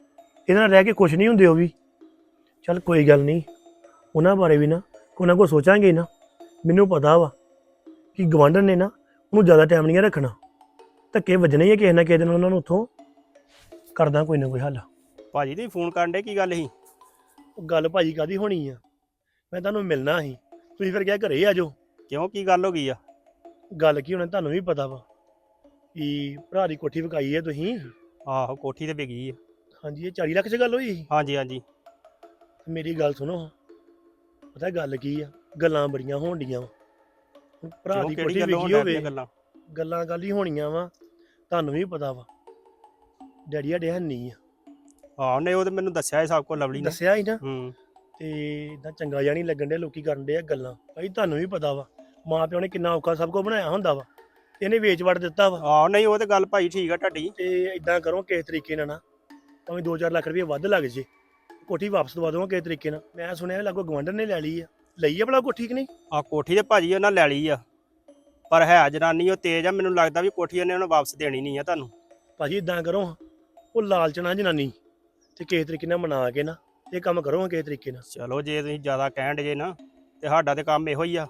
ਇਹਦੇ ਨਾਲ ਰਹਿ ਕੇ ਖੁਸ਼ ਨਹੀਂ ਹੁੰਦੇ ਉਹ ਵੀ। ਚੱਲ ਕੋਈ ਗੱਲ ਨਹੀਂ ਉਹਨਾਂ ਬਾਰੇ ਵੀ ਨਾ ਕੋਈ ਨਾ ਕੋਈ ਸੋਚਾਂਗੇ ਨਾ। ਮੈਨੂੰ ਪਤਾ ਵਾ ਕਿ ਗਵਾਂਢਣ ਨੇ ਨਾ ਉਹਨੂੰ ਜ਼ਿਆਦਾ ਟਾਈਮ ਨਹੀਂ ਰੱਖਣਾ। ਧੱਕੇ ਵੱਜਣੇ ਹੀ ਆ ਕਿਸੇ ਨਾ ਕਿਸੇ ਦਿਨ ਉਹਨਾਂ ਨੂੰ ਉੱਥੋਂ। ਕਰਦਾ ਕੋਈ ਨਾ ਕੋਈ ਹੱਲ। ਭਾਜੀ ਤੁਸੀਂ ਫੋਨ ਕਰਨ ਦੇ ਕੀ ਗੱਲ ਸੀ? ਉਹ ਗੱਲ ਭਾਜੀ ਕਾਦੀ ਹੋਣੀ ਆ? ਮੈਂ ਤੁਹਾਨੂੰ ਮਿਲਣਾ ਸੀ। ਤੁਸੀਂ ਫਿਰ ਕਿਹਾ ਘਰੇ ਆ ਜਾਓ। ਕਿਉਂ? ਕੀ ਗੱਲ ਹੋ ਗਈ ਆ? ਗੱਲ ਕੀ ਹੋਣਾ ਤੁਹਾਨੂੰ ਵੀ ਪਤਾ ਵਾ ਕਿ ਭਰਾ ਦੀ ਕੋਠੀ ਵਿਕਾਈ ਹੈ ਤੁਸੀਂ। ਆਹੋ ਕੋਠੀ ਤੇ ਵਿਕੀ ਆ। ਹਾਂਜੀ ਇਹ 40 ਲੱਖ 'ਚ ਗੱਲ ਹੋਈ ਸੀ। ਹਾਂਜੀ ਹਾਂਜੀ। ਮੇਰੀ ਗੱਲ ਸੁਣੋ। ਪਤਾ ਗੱਲ ਕੀ ਆ? ਗੱਲਾਂ ਬੜੀਆਂ ਹੋਣ ਡੀਆਂ ਵਾ। ਹੁਣ ਭਰਾ ਦੀ ਕੋਠੀ ਵਿਕੀ ਹੋਵੇ। ਗੱਲਾਂ? ਗੱਲਾਂ ਗੱਲ ਹੀ ਹੋਣੀਆਂ ਵਾ। ਤੁਹਾਨੂੰ ਵੀ ਪਤਾ ਵਾ। ਡੈਡੀ ਸਾਡੇ ਹੈ ਨਹੀਂ ਆ। ਆਹ ਉਹਨੇ ਉਹ ਤੇ ਮੈਨੂੰ ਦੱਸਿਆ ਇਹ ਸਭ ਕੁਝ ਲਵਲੀ ਨੇ। ਦੱਸਿਆ ਹੀ ਨਾ। ਹੂੰ। ਤੇ ਇਦਾਂ ਚੰਗਾ ਜਿਹਾ ਨਹੀਂ ਲੱਗਣ ਦੇ ਲੋਕੀ ਕਰਨ ਦੇ ਆ ਗੱਲਾਂ। ਭਾਈ ਤੁਹਾਨੂੰ ਵੀ ਪਤਾ ਵਾ। ਮਾਂ ਪਿਓ ਨੇ ਕਿੰਨਾ ਔਖਾ ਸਭ ਕੁਝ ਬਣਾਇਆ ਹੁੰਦਾ ਵਾ। ਇਹਨੇ ਵੇਚ ਵੜ ਦਿੱਤਾ ਵਾ। ਆਹ ਨਹੀਂ ਉਹ ਤੇ ਗੱਲ ਭਾਈ ਠੀਕ ਆ ਤੁਹਾਡੀ ਤੇ ਇਦਾਂ ਕਰੋ ਕਿਸ ਤਰੀਕੇ ਨਾਲ ਨਾ ਭਾਵੇਂ 2-4 ਲੱਖ ਰੁਪਏ ਵੱਧ ਲੱਗ ਜੇ। ਕੋਠੀ ਵਾਪਸ ਦਵਾ ਦਵਾਂ ਕਿਸ ਤਰੀਕੇ ਨਾਲ। ਮੈਂ ਸੁਣਿਆ ਲਾਗੋ ਗਵੰਡਰ ਨੇ ਲੈ ਲਈ ਆ। ਲਈ ਆ ਭਲਾ ਕੋਠੀ ਕਿ ਨਹੀਂ? ਆ ਕੋਠੀ ਤੇ ਭਾਜੀ ਉਹਨਾਂ ਲੈ ਲਈ ਆ। ਪਰ ਹੈ ਜਨਾਨੀ ਉਹ ਤੇਜ਼ ਆ। ਮੈਨੂੰ ਲੱਗਦਾ ਵੀ ਕੋਠੀ ਉਹਨੇ ਉਹਨੂੰ ਵਾਪਸ ਦੇਣੀ ਨਹੀਂ ਆ ਤੁਹਾਨੂੰ। ਭਾਜੀ ਇਦਾਂ ਕਰੋ ਉਹ ਲਾਲਚਣਾ ਜਨਾਨੀ। ਤੇ ਕਿਸ ਤਰੀਕੇ ਨਾਲ ਮਨਾ ਕੇ ਨਾ ਇਹ ਕੰਮ ਕਰੋ ਕਿਸ ਤਰੀਕੇ ਨਾਲ। ਚਲੋ ਜੇ ਤੁਸੀਂ ਜ਼ਿਆਦਾ ਕਹਿਣ ਜੇ ਨਾ ਤੇ ਸਾਡਾ ਤੇ ਕੰਮ ਇਹੋ ਹੀ ਆ।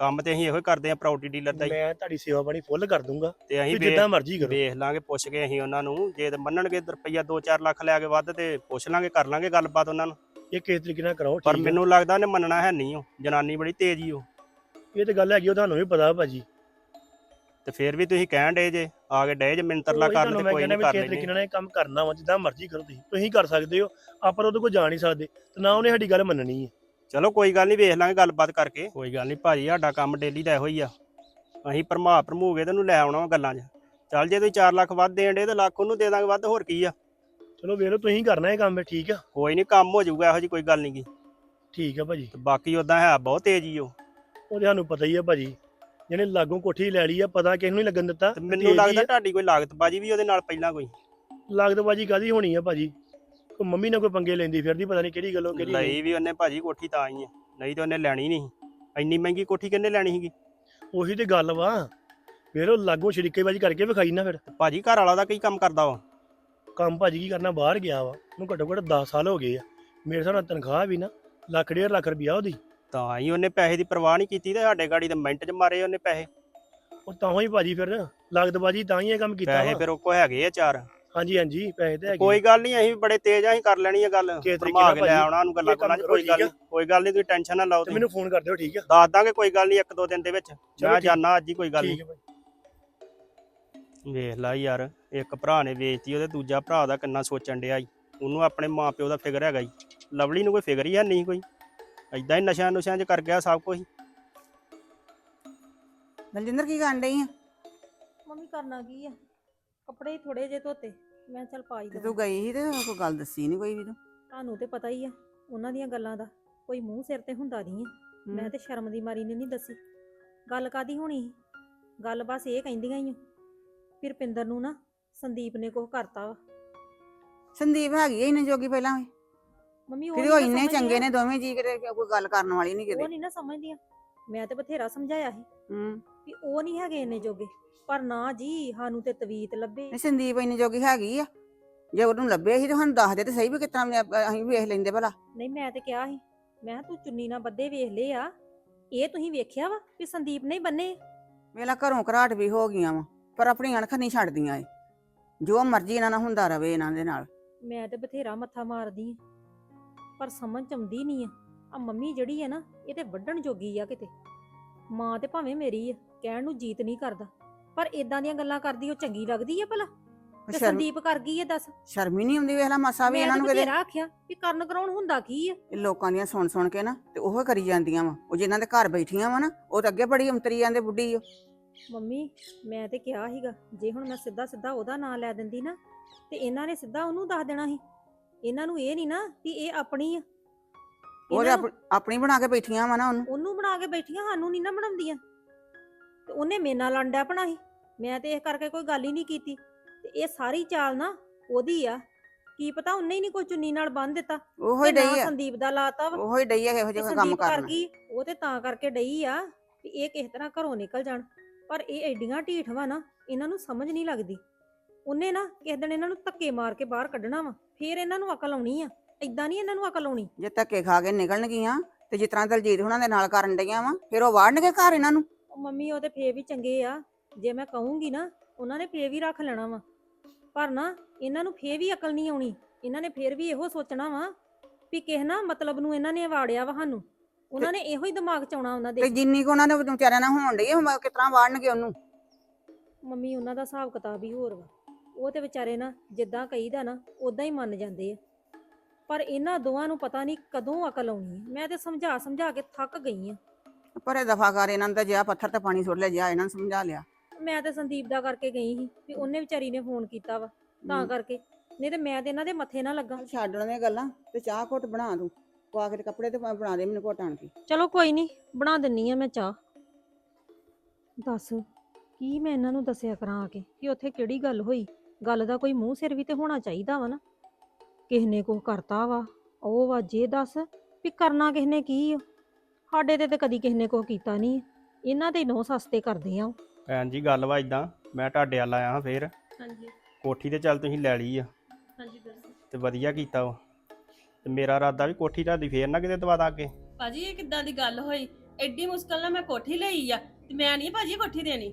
ਕੰਮ ਤੇ ਅਸੀਂ ਇਹੋ ਹੀ ਕਰਦੇ ਆ ਪ੍ਰਾਪਰਟੀ ਡੀਲਰ ਦਾ ਹੀ। ਮੈਂ ਤੁਹਾਡੀ ਸੇਵਾ ਪਾਣੀ ਫੁੱਲ ਕਰ ਦੂੰਗਾ। ਤੇ ਅਸੀਂ ਜਿੱਦਾਂ ਮਰਜ਼ੀ ਕਰੋ। ਵੇਖ ਲਾਂਗੇ ਪੁੱਛ ਕੇ ਅਸੀਂ ਉਹਨਾਂ ਨੂੰ। ਜੇ ਤੇ ਮੰਨਣਗੇ ਰੁਪਈਆ 2-4 ਲੱਖ ਲੈ ਕੇ ਵੱਧ ਤੇ ਪੁੱਛ ਲਾਂਗੇ ਕਰ ਲਾਂਗੇ ਗੱਲਬਾਤ ਉਹਨਾਂ ਨੂੰ ਇਹ ਕਿਸ ਤਰੀਕੇ ਨਾਲ ਕਰਾਓ ਪਰ ਠੀਕ? ਮੈਨੂੰ ਲੱਗਦਾ ਉਹਨੇ ਮੰਨਣਾ ਹੈ ਨਹੀਂ ਉਹ। ਜਨਾਨੀ ਬੜੀ ਤੇਜ਼ ਹੀ ਉਹ। ਇਹ ਤੇ ਗੱਲ ਹੈਗੀ ਉਹ ਤੁਹਾਨੂੰ ਵੀ ਪਤਾ ਭਾਜੀ। ਤੇ ਫੇਰ ਵੀ ਤੁਸੀਂ ਕਹਿਣ ਡੇ ਜੇ ਆ ਕੇ ਡੇ ਜੇ ਮਿੰਤਰਲਾ ਕਰਨ ਤੇ ਕੋਈ ਨਹੀਂ ਕਰ ਕਿਸ ਤਰੀਕੇ ਲੈਣੀ ਨਾਲ ਇਹ ਕੰਮ ਕਰਨਾ ਵਾ ਜਿੱਦਾਂ ਮਰਜ਼ੀ ਕਰੋ ਤੁਸੀਂ। ਤੁਸੀਂ ਕਰ ਸਕਦੇ ਹੋ ਆਪਾਂ ਉਹਦੇ ਕੋਲ ਜਾ ਨਹੀਂ ਸਕਦੇ। ਤੇ ਨਾ ਉਹਨੇ ਸਾਡੀ ਗੱਲ ਮੰਨਣੀ ਹੈ। ਚਲੋ ਕੋਈ ਗੱਲ ਨਹੀਂ ਵੇਖ ਲਾਂਗੇ ਗੱਲਬਾਤ ਕਰਕੇ। ਕੋਈ ਗੱਲ ਨਹੀਂ ਭਾਜੀ ਸਾਡਾ ਕੰਮ ਡੇਲੀ ਦਾ ਇਹੋ ਹੀ ਆ। ਅਸੀਂ ਭਰਮਾ ਭਰਮੂਗੇ ਤੇ ਉਹਨੂੰ ਲੈ ਆਉਣਾ ਵਾ ਗੱਲਾਂ 'ਚ। ਚੱਲ ਜੇ ਤੁਸੀਂ 4 ਲੱਖ ਵੱਧ ਦੇਣ ਡੇ ਤੇ ਲੱਖ ਉਹਨੂੰ ਦੇ ਦਾਂਗੇ ਵੱਧ ਹੋਰ ਕੀ ਆ? ਚਲੋ ਵੇਖ ਲਓ ਤੁਸੀਂ ਕਰਨਾ ਇਹ ਕੰਮ ਹੈ ਠੀਕ ਆ? ਕੋਈ ਨਹੀਂ ਕੰਮ ਹੋ ਜਾਊਗਾ ਇਹੋ ਜੀ ਕੋਈ ਗੱਲ ਨਹੀਂਗੀ ਠੀਕ ਆ ਭਾਜੀ। ਤੇ ਬਾਕੀ ਉਦਾਂ ਹੈ ਬਹੁਤ ਤੇਜ਼ ਹੀ ਉਹ। ਉਹ ਤੇ ਸਾਨੂੰ ਪਤਾ ਹੀ ਆ ਭਾਜੀ ਜਿਹਨੇ ਲਾਗੋਂ ਕੋਠੀ ਲੈ ਲਈ ਆ ਪਤਾ ਕਿਸ ਨੂੰ ਨਹੀਂ ਲੱਗਣ ਦਿੱਤਾ। ਤੇ ਮੈਨੂੰ ਲੱਗਦਾ ਤੁਹਾਡੀ ਕੋਈ ਲਾਗਤ ਬਾਜੀ ਵੀ ਉਹਦੇ ਨਾਲ ਪਹਿਲਾਂ ਕੋਈ। ਲੱਗਦਾ ਭਾਜੀ ਕਾਦੀ ਹੋਣੀ ਆ ਭਾਜੀ? ਮੰਮੀ ਨਾਲ ਕੋਈ ਪੰਗੇ ਲੈਂਦੀ ਫਿਰਦੀ ਪਤਾ ਨਹੀਂ ਕਿਹੜੀ ਗੱਲੋਂ ਕਿਹੜੀ ਨਹੀਂ ਲਈ ਵੀ ਉਹਨੇ ਭਾਜੀ ਕੋਠੀ ਤਾਂ ਆਈ ਆ ਨਹੀਂ ਤੇ ਉਹਨੇ ਲੈਣੀ ਨਹੀਂ ਇੰਨੀ ਮਹਿੰਗੀ ਕੋਠੀ ਕਿੰਨੇ ਲੈਣੀ ਸੀਗੀ? ਉਹੀ ਤੇ ਗੱਲ ਵਾ। ਫਿਰ ਉਹ ਲਾਗੋਂ ਛਿੜਕੇਬਾਜੀ ਕਰਕੇ ਵਿਖਾਈ ਨਾ ਫਿਰ। ਭਾਜੀ ਘਰ ਵਾਲਾ ਦਾ ਕੀ ਕੰਮ ਕਰਦਾ ਵਾ? ਕੰਮ ਭਾਜੀ ਕੀ ਕਰਨਾ ਬਾਹਰ ਗਿਆ ਵਾ। ਉਹਨੂੰ ਘੱਟੋ ਘੱਟ 10 ਸਾਲ ਹੋ ਗਏ ਆ। ਮੇਰੇ ਹਿਸਾਬ ਨਾਲ ਤਨਖਾਹ ਵੀ ਨਾ ਲੱਖ ਡੇਢ ਲੱਖ ਰੁਪਿਆ ਉਹਦੀ। ਤਾਂ ਹੀ ਉਹਨੇ ਪੈਸੇ ਦੀ ਪਰਵਾਹ ਨਹੀਂ ਕੀਤੀ ਤੇ ਸਾਡੇ ਗਾੜੀ ਦੇ ਮਿੰਟ 'ਚ ਮਾਰੇ ਉਹਨੇ ਪੈਸੇ। ਉਹ ਤਾਂ ਹੀ ਭਾਜੀ ਫਿਰ ਲਾਗਤ ਬਾਜੀ ਤਾਂ ਹੀ ਇਹ ਕੰਮ ਕੀਤਾ ਪੈਸੇ ਵਾ। ਫਿਰ ਉਹ ਕੋ ਹੈਗੇ ਆ ਚਾਰ। ਹਾਂਜੀ ਹਾਂਜੀ ਪੈਸੇ ਤੇ ਹੈਗੇ ਕੋਈ ਗੱਲ ਨਹੀਂ ਅਸੀਂ ਬੜੇ ਤੇਜ਼ ਆ ਅਸੀਂ ਕਰ ਲੈਣੀ ਆ ਗੱਲ। ਤਰੀਕੇ ਭਰਮਾ ਨਾਲ ਕੇ ਲੈ ਭਾਜੀ, ਆਉਣਾ ਉਹਨੂੰ ਗੱਲਾਂ ਇਹ ਕੰਮ ਕਰੋ, ਕੋਈ ਗੱਲ ਠੀਕ? ਨਹੀਂ ਕੋਈ ਗੱਲ ਨਹੀਂ ਤੁਸੀਂ ਟੈਨਸ਼ਨ ਨਾ ਲਓ ਤੇ ਤੁਸੀਂ। ਮੈਨੂੰ ਫੋਨ ਕਰ ਦਿਓ ਠੀਕ ਆ। ਦੱਸ ਦਾਂਗੇ ਕੋਈ ਗੱਲ ਨਹੀਂ ਇੱਕ ਦੋ ਦਿਨ ਦੇ ਵਿੱਚ। ਮੈਂ ਠੀਕ- ਜਾਣਾ ਅੱਜ ਹੀ ਕੋਈ ਗੱਲ ਠੀਕ ਨਹੀਂ। ਹੈ ਭਾਜੀ ਵੇਖ ਲੈ ਯਾਰ ਇੱਕ ਭਰਾ ਨੇ ਵੇਚਤੀ ਉਹਦੇ ਦੂਜਾ ਭਰਾ ਦਾ ਕਿੰਨਾ ਸੋਚਣ ਡਿਆ ਈ। ਉਹਨੂੰ ਆਪਣੇ ਮਾਪਿਓ ਦਾ ਫਿਕਰ ਹੈਗਾ ਈ। ਲਵਲੀ ਨੂੰ ਕੋਈ ਫਿਕਰ ਹੀ ਹੈ ਨਹੀਂ ਕੋਈ? ਐਦਾਂ ਹੀ ਨਸ਼ਿਆਂ ਨੁਸ਼ਿਆਂ 'ਚ ਕਰ ਗਿਆ ਸਭ ਕੁਝ ਬਲਜਿੰਦਰ ਕੀ ਕਰਨ ਡਈ ਆ? ਮੰਮੀ ਕਰਨਾ ਕੀ ਆ? ਕੱਪੜੇ ਹੀ ਥੋੜੇ ਜੇ ਧੋਤੇ। ਮੈਂ ਚੱਲ ਪਾਈ ਤੇ ਤੂੰ ਗਈ ਸੀ ਤੇ ਕੋਈ ਗੱਲ ਦੱਸੀ ਨਹੀਂ ਕੋਈ ਵੀ ਤੂੰ? ਤੁਹਾਨੂੰ ਤੇ ਪਤਾ ਹੀ ਆ ਉਹਨਾਂ ਦੀਆਂ ਗੱਲਾਂ ਦਾ ਕੋਈ ਮੂੰਹ ਸਿਰ ਤੇ ਹੁੰਦਾ ਨਹੀਂ ਆ। ਮੈਂ ਤੇ ਸ਼ਰਮ ਦੀ ਮਾਰੀ ਨੇ ਨਹੀਂ ਦੱਸੀ। ਗੱਲ ਕਾਦੀ ਹੋਣੀ ਸੀ? ਗੱਲ ਬਸ ਇਹ ਕਹਿੰਦੀਆਂ ਹੀ ਆ ਫਿਰ ਪਿੰਦਰ ਨੂੰ ਨਾ ਸੰਦੀਪ ਨੇ ਕੁਝ ਕਰਤਾ ਵਾ। ਸੰਦੀਪ ਹੈਗੀ ਐ ਇਹਨੇ ਜੋਗੀ ਪਹਿਲਾਂ ਵੀ? ਮੰਮੀ ਕਿਤੇ ਨੀ ਉਹ ਨਾ ਇੰਨੇ ਸਮਝਦੀਆਂ। ਚੰਗੇ ਨੇ ਦੋਵੇਂ ਜੀ ਕਿਤੇ ਕੋਈ ਗੱਲ ਕਰਨ ਵਾਲੀ ਨਹੀਂ ਉਹ ਕਿਤੇ। ਨਹੀਂ ਨਾ ਸਮਝਦੀਆਂ। ਮੈਂ ਤੇ ਬਥੇਰਾ ਸਮਝਾਇਆ ਸੀ। ਹੂੰ। ਵੀ ਉਹ ਨਹੀਂ ਹੈਗੇ ਇੰਨੇ ਜੋਗੇ ਪਰ ਨਾ ਜੀ ਸਾਨੂੰ ਤੇ ਤਵੀਤ ਲੱਭੇ। ਨਹੀਂ ਸੰਦੀਪ ਇੰਨੇ ਜੋਗੀ ਹੈਗੀ ਆ ਜੇ ਉਹਨੂੰ ਲੱਭੇ ਸੀ ਤਾਂ ਸਾਨੂੰ ਦੱਸ ਦੇ ਤੇ ਸਹੀ ਵੀ ਕਿਤਨਾ ਅਸੀਂ ਵੇਖ ਲੈਂਦੇ ਭਲਾ। ਨਹੀਂ ਮੈਂ ਤੇ ਕਿਹਾ ਸੀ ਮੈਂ ਕਿਹਾ ਤੂੰ ਚੁੰਨੀ ਨਾਲ ਬੱਦੇ ਵੇਖ ਲਏ ਆ ਇਹ ਤੁਸੀਂ ਵੇਖਿਆ ਵਾ ਵੀ ਸੰਦੀਪ ਨੇ ਹੀ ਬੰਨੇ ਵੇਲਾ ਘਰੋਂ ਘਰਾਟ ਵੀ ਹੋ ਗਈਆਂ ਵਾ ਪਰ ਆਪਣੀ ਅਣਖ ਨਹੀਂ ਛੱਡਦੀਆਂ ਏ ਜੋ ਮਰਜ਼ੀ ਇਹਨਾਂ ਨਾਲ ਹੁੰਦਾ ਰਵੇ ਇਹਨਾਂ ਦੇ ਨਾਲ। ਮੈਂ ਤੇ ਬਥੇਰਾ ਮੱਥਾ ਮਾਰਦੀ ਆ ਪਰ ਸਮਝ ਚ ਆਉਂਦੀ ਨਹੀਂ ਆ। ਆ ਮੰਮੀ ਜਿਹੜੀ ਆ ਨਾ ਇਹ ਤੇ ਵੱਢਣ ਜੋਗੀ ਆ ਕਿਤੇ। ਮਾਂ ਤੇ ਭਾਵੇਂ ਮੇਰੀ ਆ ਕਹਿਣ ਨੂੰ ਜੀਤ ਨਹੀਂ ਕਰਦਾ। ਪਰ ਇਦਾਂ ਦੀਆਂ ਗੱਲਾਂ ਕਰਦੀ ਉਹ ਚੰਗੀ ਲੱਗਦੀ ਆ ਭਲਾ? ਉਹ ਤੇ ਸ਼ਰਮ ਸੰਦੀਪ ਕਰ ਗਈ ਆ ਦੱਸ। ਸ਼ਰਮ ਹੀ ਨਹੀਂ ਆਉਂਦੀ ਵੇਲਾ ਮਾਸਾ ਵੀ ਮੈਂ ਇਹਨਾਂ ਨੂੰ ਕਿਤੇ ਬਥੇਰਾ ਆਖਿਆ ਵੀ ਕਰਨ ਕਰਾਉਣ ਹੁੰਦਾ ਕੀ ਆ? ਇਹ ਲੋਕਾਂ ਦੀਆਂ ਸੁਣ ਸੁਣ ਕੇ ਨਾ ਤੇ ਉਹ ਕਰੀ ਜਾਂਦੀਆਂ ਵਾ। ਉਹ ਜਿਨ੍ਹਾਂ ਦੇ ਘਰ ਬੈਠੀਆਂ ਵਾ ਨਾ ਉਹ ਤਾਂ ਅੱਗੇ ਬੜੀ ਅੰਤਰੀ ਜਾਂਦੇ ਬੁੱਢੀ ਓ। ਮੰਮੀ ਮੈਂ ਤੇ ਕਿਹਾ ਸੀਗਾ ਜੇ ਹੁਣ ਮੈਂ ਸਿੱਧਾ ਸਿੱਧਾ ਉਹਦਾ ਨਾਂ ਲੈ ਦਿੰਦੀ ਨਾ ਤੇ ਇਹਨਾਂ ਨੇ ਸਿੱਧਾ ਉਹਨੂੰ ਦੱਸ ਦੇਣਾ ਸੀ। ਇਹਨਾਂ ਨੂੰ ਇਹ ਨਹੀਂ ਨਾ ਵੀ ਇਹ ਆਪਣੀ ਆ। ਉਹ ਤੇ ਇਹਨਾਂ ਨੂੰ- ਆਪਣੀ- ਆਪਣੀ ਬਣਾ ਕੇ ਬੈਠੀਆਂ ਵਾ ਨਾ ਉਹਨੂੰ। ਉਹਨੂੰ ਬਣਾ ਕੇ ਬੈਠੀਆਂ ਸਾਨੂੰ ਨਹੀਂ ਨਾ ਬਣਾਉਂਦੀਆਂ। ਤੇ ਉਹਨੇ ਮੇਨਾ ਲੰਡਾ ਬਣਾ ਸੀ। ਮੈਂ ਤੇ ਇਸ ਕਰਕੇ ਕੋਈ ਗੱਲ ਹੀ ਨਹੀਂ ਕੀਤੀ। ਤੇ ਇਹ ਸਾਰੀ ਚਾਲ ਨਾ ਉਹਦੀ ਆ। ਕੀ ਪਤਾ ਉਹਨੇ ਹੀ ਨਹੀਂ ਕੋਈ ਚੁੰਨੀ ਨਾਲ ਬੰਨ ਦਿੱਤਾ। ਉਹੋ ਹੀ ਤੇ ਨਾ ਡਈ ਆ। ਸੰਦੀਪ ਦਾ ਲਾਤਾ ਵਾ। ਉਹੋ ਹੀ ਡਈ ਆ ਇਹੋ ਤੇ ਜਿਹਾ ਕੰਮ ਸੰਦੀਪ ਕਰ ਕਰਨ। ਗਈ। ਉਹ ਤੇ ਤਾਂ ਕਰਕੇ ਡਈ ਆ ਵੀ ਇਹ ਕਿਸ ਤਰ੍ਹਾਂ ਘਰੋਂ ਨਿਕਲ ਜਾਣ। ਪਰ ਇਹ ਐਡੀਆਂ ਢੀਠ ਵਾ ਨਾ ਇਹਨਾਂ ਨੂੰ ਸਮਝ ਨਹੀਂ ਲੱਗਦੀ। ਉਹਨੇ ਨਾ ਕਿਸੇ ਦਿਨ ਇਹਨਾਂ ਨੂੰ ਧੱਕੇ ਮਾਰ ਕੇ ਬਾਹਰ ਕੱਢਣਾ ਵਾ। ਫੇਰ ਇਹਨਾਂ ਨੂੰ ਅਕਲ ਆਉਣੀ ਆ। ਏਦਾਂ ਨਹੀਂ ਇਹਨਾਂ ਨੂੰ ਅਕਲ ਆਉਣੀ। ਜੇ ਧੱਕੇ ਖਾ ਕੇ ਨਿਕਲਣਗੀਆਂ ਤੇ ਜਿਸ ਤਰ੍ਹਾਂ ਦਲਜੀਤ ਹੁਣਾਂ ਦੇ ਨਾਲ ਕਰਨ ਡਈਆਂ ਵਾ ਫਿਰ ਉਹ ਵਾੜਨਗੇ ਘਰ ਇਹਨਾਂ ਨੂੰ? ਉਹ ਮੰਮੀ ਉਹ ਤੇ ਫੇਰ ਵੀ ਚੰਗੇ ਆ। ਜੇ ਮੈਂ ਕਹੂੰਗੀ ਨਾ ਉਹਨਾਂ ਨੇ ਫੇਰ ਵੀ ਰੱਖ ਲੈਣਾ ਵਾ। ਪਰ ਨਾ ਇਹਨਾਂ ਨੂੰ ਫੇਰ ਵੀ ਅਕਲ ਨਹੀਂ ਆਉਣੀ। ਇਹਨਾਂ ਨੇ ਫੇਰ ਵੀ ਇਹੋ ਸੋਚਣਾ ਵਾ ਵੀ ਕਿਸ ਨਾ ਮਤਲਬ ਨੂੰ ਇਹਨਾਂ ਨੇ ਵਾੜਿਆ ਵਾ ਸਾਨੂੰ। ਉਹਨਾਂ ਨੇ ਇਹੋ ਹੀ ਦਿਮਾਗ ਚ ਆਉਣਾ ਉਹਨਾਂ ਤੇ ਦੇ ਜਿੰਨੀ ਕੁ ਉਹਨਾਂ ਦੇ ਵਿਚਾਰਿਆਂ ਨਾਲ ਹੋਣ ਡਈ ਉਹ ਕਿਸ ਤਰ੍ਹਾਂ ਵਾੜਨਗੇ ਉਹਨੂੰ? ਮੰਮੀ ਉਹਨਾਂ ਦਾ ਹਿਸਾਬ ਕਿਤਾਬ ਹੀ ਹੋਰ ਵਾ। ਉਹ ਤੇ ਵਿਚਾਰੇ ਨਾ ਜਿੱਦਾਂ ਕਹੀਦਾ ਨਾ ਉਦਾਂ ਹੀ ਮੰਨ ਜਾਂਦੇ ਆ। ਪਰ ਇਹਨਾਂ ਦੋਵਾਂ ਨੂੰ ਪਤਾ ਨਹੀਂ ਕਦੋਂ ਅਕਲ ਆਉਣੀ ਹੈ। ਮੈਂ ਤੇ ਸਮਝਾ ਸਮਝਾ ਕੇ ਥੱਕ ਗਈ ਆ ਪਰੇ ਦਫਾ ਕਰ ਇਹਨਾਂ ਤਾਂ ਜਿਆ ਪੱਥਰ ਤੇ ਪਾਣੀ ਸੁੱਟ ਲਿਆ ਜਿਆ ਇਹਨਾਂ ਨੂੰ ਸਮਝਾ ਲਿਆ। ਮੈਂ ਤੇ ਸੰਦੀਪ ਦਾ ਕਰਕੇ ਗਈ ਸੀ ਵੀ ਉਹਨੇ ਵਿਚਾਰੀ ਨੇ ਫੋਨ ਕੀਤਾ ਵਾ ਤਾਂ। ਕਰਕੇ। ਨਹੀਂ ਤੇ ਮੈਂ ਤੇ ਇਹਨਾਂ ਦੇ ਮੱਥੇ ਨਾ ਲੱਗਾ। ਛੱਡ ਉਹਨਾਂ ਦੀਆਂ ਗੱਲਾਂ ਤੇ ਚਾਹ ਘੁੱਟ ਬਣਾ ਦੂੰ ਪਾ ਕੇ ਤੇ ਕੱਪੜੇ ਤੇ ਬਣਾ ਦੇ ਮੈਨੂੰ ਘੁੱਟ ਆਣ ਕੇ। ਚਲੋ ਕੋਈ ਨਹੀਂ ਬਣਾ ਦਿੰਨੀ ਆ ਮੈਂ ਚਾਹ। ਦੱਸ ਕੀ ਮੈਂ ਇਹਨਾਂ ਨੂੰ ਦੱਸਿਆ ਕਰਾਂ ਆ ਕੇ ਕਿ ਉੱਥੇ ਕਿਹੜੀ ਗੱਲ ਹੋਈ? ਗੱਲ ਦਾ ਕੋਈ ਮੂੰਹ ਸਿਰ ਵੀ ਤੇ ਹੋਣਾ ਚਾਹੀਦਾ ਵਾ ਨਾ। ਕਿਸ ਨੇ ਕੁਛ ਕਰਤਾ ਵਾ ਉਹ ਵਾ ਜੇ ਦੱਸ ਵੀ ਕਰਨਾ ਕਿਸ ਨੇ ਕੀ ਆ? ਸਾਡੇ ਤੇ ਤੇ ਕਦੀ ਕਿਸ ਨੇ ਕੁਛ ਕੀਤਾ ਨਹੀਂ ਇਹਨਾਂ ਦੇ ਨੋ ਸਸਤੇ ਕਰਦੇ ਆ। ਭੈਣ ਜੀ ਗੱਲ ਵਾ ਇਦਾਂ ਮੈਂ ਤੁਹਾਡੇ ਵੱਲ ਆਇਆ ਹਾਂ ਫੇਰ। ਹਾਂਜੀ। ਕੋਠੀ ਤੇ ਚੱਲ ਤੁਸੀਂ ਲੈ ਲਈ ਆ। ਹਾਂਜੀ ਦੱਸੋ। ਤੇ ਵਧੀਆ ਕੀਤਾ ਵਾ ਤੇ ਮੇਰਾ ਇਰਾਦਾ ਵੀ ਕੋਠੀ ਤੁਹਾਡੀ ਫੇਰ ਨਾ ਕਿਤੇ ਦਵਾ ਦਾਂ ਅੱਗੇ ਭਾਜੀ ਇਹ ਕਿੱਦਾਂ ਦੀ ਗੱਲ ਹੋਈ? ਐਡੀ ਮੁਸ਼ਕਲ ਨਾਲ ਮੈਂ ਕੋਠੀ ਲਈ ਆ ਤੇ ਮੈਂ ਨਹੀਂ ਭਾਜੀ ਕੋਠੀ ਦੇਣੀ।